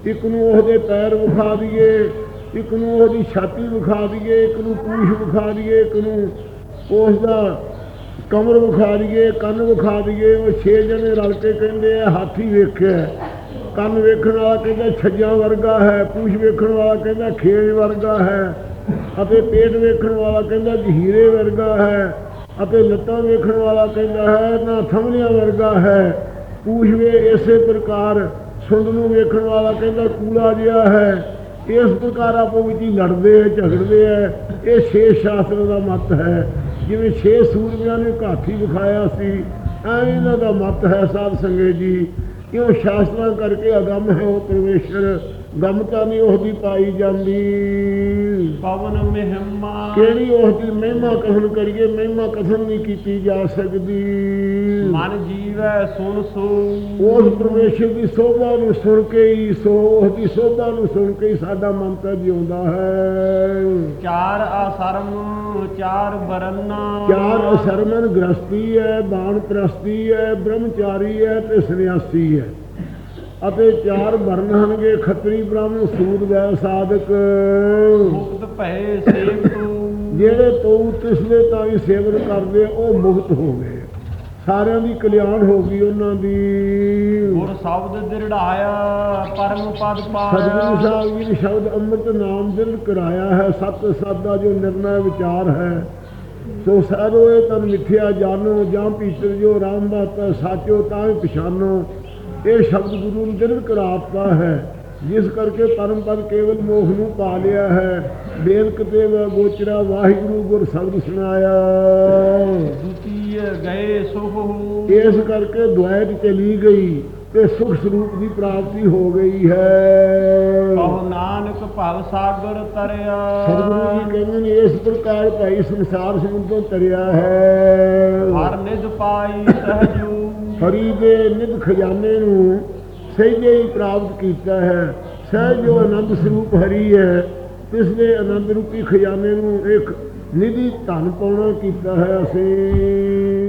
ਇੱਕ ਨੂੰ ਉਹਦੇ ਪੈਰ ਵਿਖਾ ਦਈਏ, ਇੱਕ ਨੂੰ ਉਹਦੀ ਛਾਤੀ ਵਿਖਾ ਦਈਏ, ਇੱਕ ਨੂੰ ਪੂਛ ਵਿਖਾ ਦਈਏ, ਇੱਕ ਨੂੰ ਉਸ ਦਾ ਕਮਰ ਵਿਖਾ ਦਈਏ, ਕੰਨ ਵਿਖਾ ਦਈਏ, ਉਹ ਛੇ ਜਣੇ ਰਲ ਕੇ ਕਹਿੰਦੇ ਆ, ਹਾਥੀ ਵੇਖਿਆ। ਕੰਨ ਵੇਖਣ ਵਾਲਾ ਕਹਿੰਦਾ, ਛੱਜਾਂ ਵਰਗਾ ਹੈ, ਪੂਛ ਵੇਖਣ ਵਾਲਾ ਕਹਿੰਦਾ, ਖੇਜ ਵਰਗਾ ਹੈ। ਅਤੇ ਪੇਟ ਵੇਖਣ ਵਾਲਾ ਕਹਿੰਦਾ ਹੀਰੇ ਵਰਗਾ ਹੈ। ਅਤੇ ਲੱਤਾਂ ਵੇਖਣ ਵਾਲਾ ਕਹਿੰਦਾ ਹੈ, ਨਾ ਥੰਮਲਿਆਂ ਵਰਗਾ ਹੈ। ਪੂਛ ਵੇ ਇਸੇ ਪ੍ਰਕਾਰ, ਸੁੰਡ ਨੂੰ ਵੇਖਣ ਵਾਲਾ ਕਹਿੰਦਾ, ਕੂਲਾ ਜਿਹਾ ਹੈ। ਇਸ ਪ੍ਰਕਾਰ ਆਪੋ ਵਿੱਚ ਹੀ ਲੜਦੇ ਆ, ਝਗੜਦੇ ਆ। ਇਹ ਛੇ ਸ਼ਾਸਤਰ ਦਾ ਮਤ ਹੈ। ਜਿਵੇਂ ਛੇ ਸੂਰਮਿਆਂ ਨੇ ਕਾਠੀ ਵਿਖਾਇਆ ਸੀ ਐਵੇਂ ਇਹਨਾਂ ਦਾ ਮਤ ਹੈ ਸਾਧ ਸੰਗਤ ਜੀ ਕਿਉਂ ਸ਼ਾਸਤਰਾਂ ਕਰਕੇ ਅਗੰਮ ਹੈ ਉਹ ਪਰਮੇਸ਼ਰ। ਗਮਤਾ ਨਹੀਂ ਉਹਦੀ ਪਾਈ ਜਾਂਦੀ। ਪਵਨ ਮਹਿਮਾ। ਕਿਹੜੀ ਉਹਦੀ ਮਹਿਮਾ ਕਥਨ ਕਰੀਏ ਮਹਿਮਾ ਕਥਨ ਨਹੀਂ ਕੀਤੀ ਜਾ ਸਕਦੀ। ਮਨ ਜੀਵੈ ਸੁਨ ਸੋ। ਉਸ ਪਰਮੇਸ਼ਰ ਦੀ ਸੋਭਾ ਨੂੰ ਸੁਣ ਕੇ ਹੀ ਸੋ ਉਸ ਦੀ ਸੋਭਾ ਨੂੰ ਸੁਣ ਕੇ ਹੀ ਸਾਡਾ ਮਨ ਤਾਂ ਜਿਉਂਦਾ ਹੈ। ਚਾਰ ਆਸਰਮ ਚਾਰ ਬਰਨਾ ਚਾਰ ਅਸਰਮਨ ਗ੍ਰਸਤੀ ਹੈ ਬਾਣ ਪ੍ਰਸਤੀ ਹੈ ਬ੍ਰਹਮਚਾਰੀ ਹੈ ਤੇ ਸੰਨਿਆਸੀ ਹੈ। ਅਤੇ ਚਾਰ ਵਰਨ ਹਨਗੇ ਖੱਤਰੀ ਬ੍ਰਾਹਮਣ ਸੂਦ ਵੈ ਸਾਧਕ। ਮੁਕਤ ਭਏ ਸੇਵ ਤੂ। ਜਿਹੜੇ ਤੂੰ ਤਿਸਲੇ ਤਾਂ ਹੀ ਸੇਵਨ ਕਰਦੇ ਉਹ ਮੁਕਤ ਹੋ ਗਏ। ਸਾਰਿਆਂ ਦੀ ਕਲਿਆਣ ਹੋ ਗਈ ਉਹਨਾਂ ਦੀ। ਗੁਰ ਸ਼ਬਦ ਦਿਰੜਾਇਆ ਪਰਮ ਪਦ ਸਤਿਗੁਰੂ ਪਾਇਆ ਸਾਹਿਬ ਜੀ ਨੇ ਸ਼ਬਦ ਅੰਮ੍ਰਿਤ ਨਾਮ ਦਿਲ ਕਰਾਇਆ ਹੈ। ਸਤ ਸਤ ਦਾ ਜੋ ਨਿਰਣਾ ਵਿਚਾਰ ਹੈ। ਸੋ ਸਾਰੋ ਇਹ ਤਨ ਮਿਥਿਆ ਜਾਣੋ ਜਾਂ ਪੀਤਰ ਜੋ ਰਾਮ ਬਾਤਾ ਸਾਚੋ ਤਾਂ ਪਛਾਨੋ। ਇਹ ਸ਼ਬਦ ਗੁਰੂ ਨੂੰ ਦਿਲ ਕਰਾਤਾ ਹੈ। ਜਿਸ ਕਰਕੇ ਪਰਮ ਪਦ ਕੇਵਲ ਮੋਖ ਨੂੰ ਪਾ ਲਿਆ ਹੈ। ਬੇਲ ਕਤੇ ਵ ਗੋਚਰਾ ਵਾਹਿਗੁਰੂ ਗੁਰ ਸ਼ਬਦ ਸੁਣਾਇਆ। ਦੁਤੀਏ ਗਏ ਸੁਖ ਇਸ ਕਰਕੇ ਦੁਆਇਤ ਚਲੀ ਗਈ ਤੇ ਸੁਖ ਸਰੂਪ ਦੀ ਪ੍ਰਾਪਤੀ ਹੋ ਗਈ ਹੈ। ਕਹੋ ਨਾਨਕ ਭਵ ਸਾਗਰ ਤਰਿਆ। ਸਤਿਗੁਰੂ ਜੀ ਕਹਿੰਦੇ ਨੇ ਇਸ ਪ੍ਰਕਾਰ ਭਾਈ ਸੰਸਾਰ ਸਮੁੰਦਰ ਤਰਿਆ ਹੈ। ਹਰ ਨਿਧ ਪਾਈ ਸਹਜੂ ਹਰੀ ਦੇ ਨਿਧ ਖਜ਼ਾਨੇ ਨੂੰ ਸਹਿਜੇ ਹੀ ਪ੍ਰਾਪਤ ਕੀਤਾ ਹੈ। ਸਹਿਜ ਜੋ ਆਨੰਦ ਸਰੂਪ ਹਰੀ ਹੈ, ਇਸ ਦੇ ਆਨੰਦ ਰੂਪੀ ਖਜ਼ਾਨੇ ਨੂੰ ਇੱਕ ਨਿਧੀ ਧਨ ਪਾਉਣਾ ਕੀਤਾ ਹੈ ਅਸੀਂ।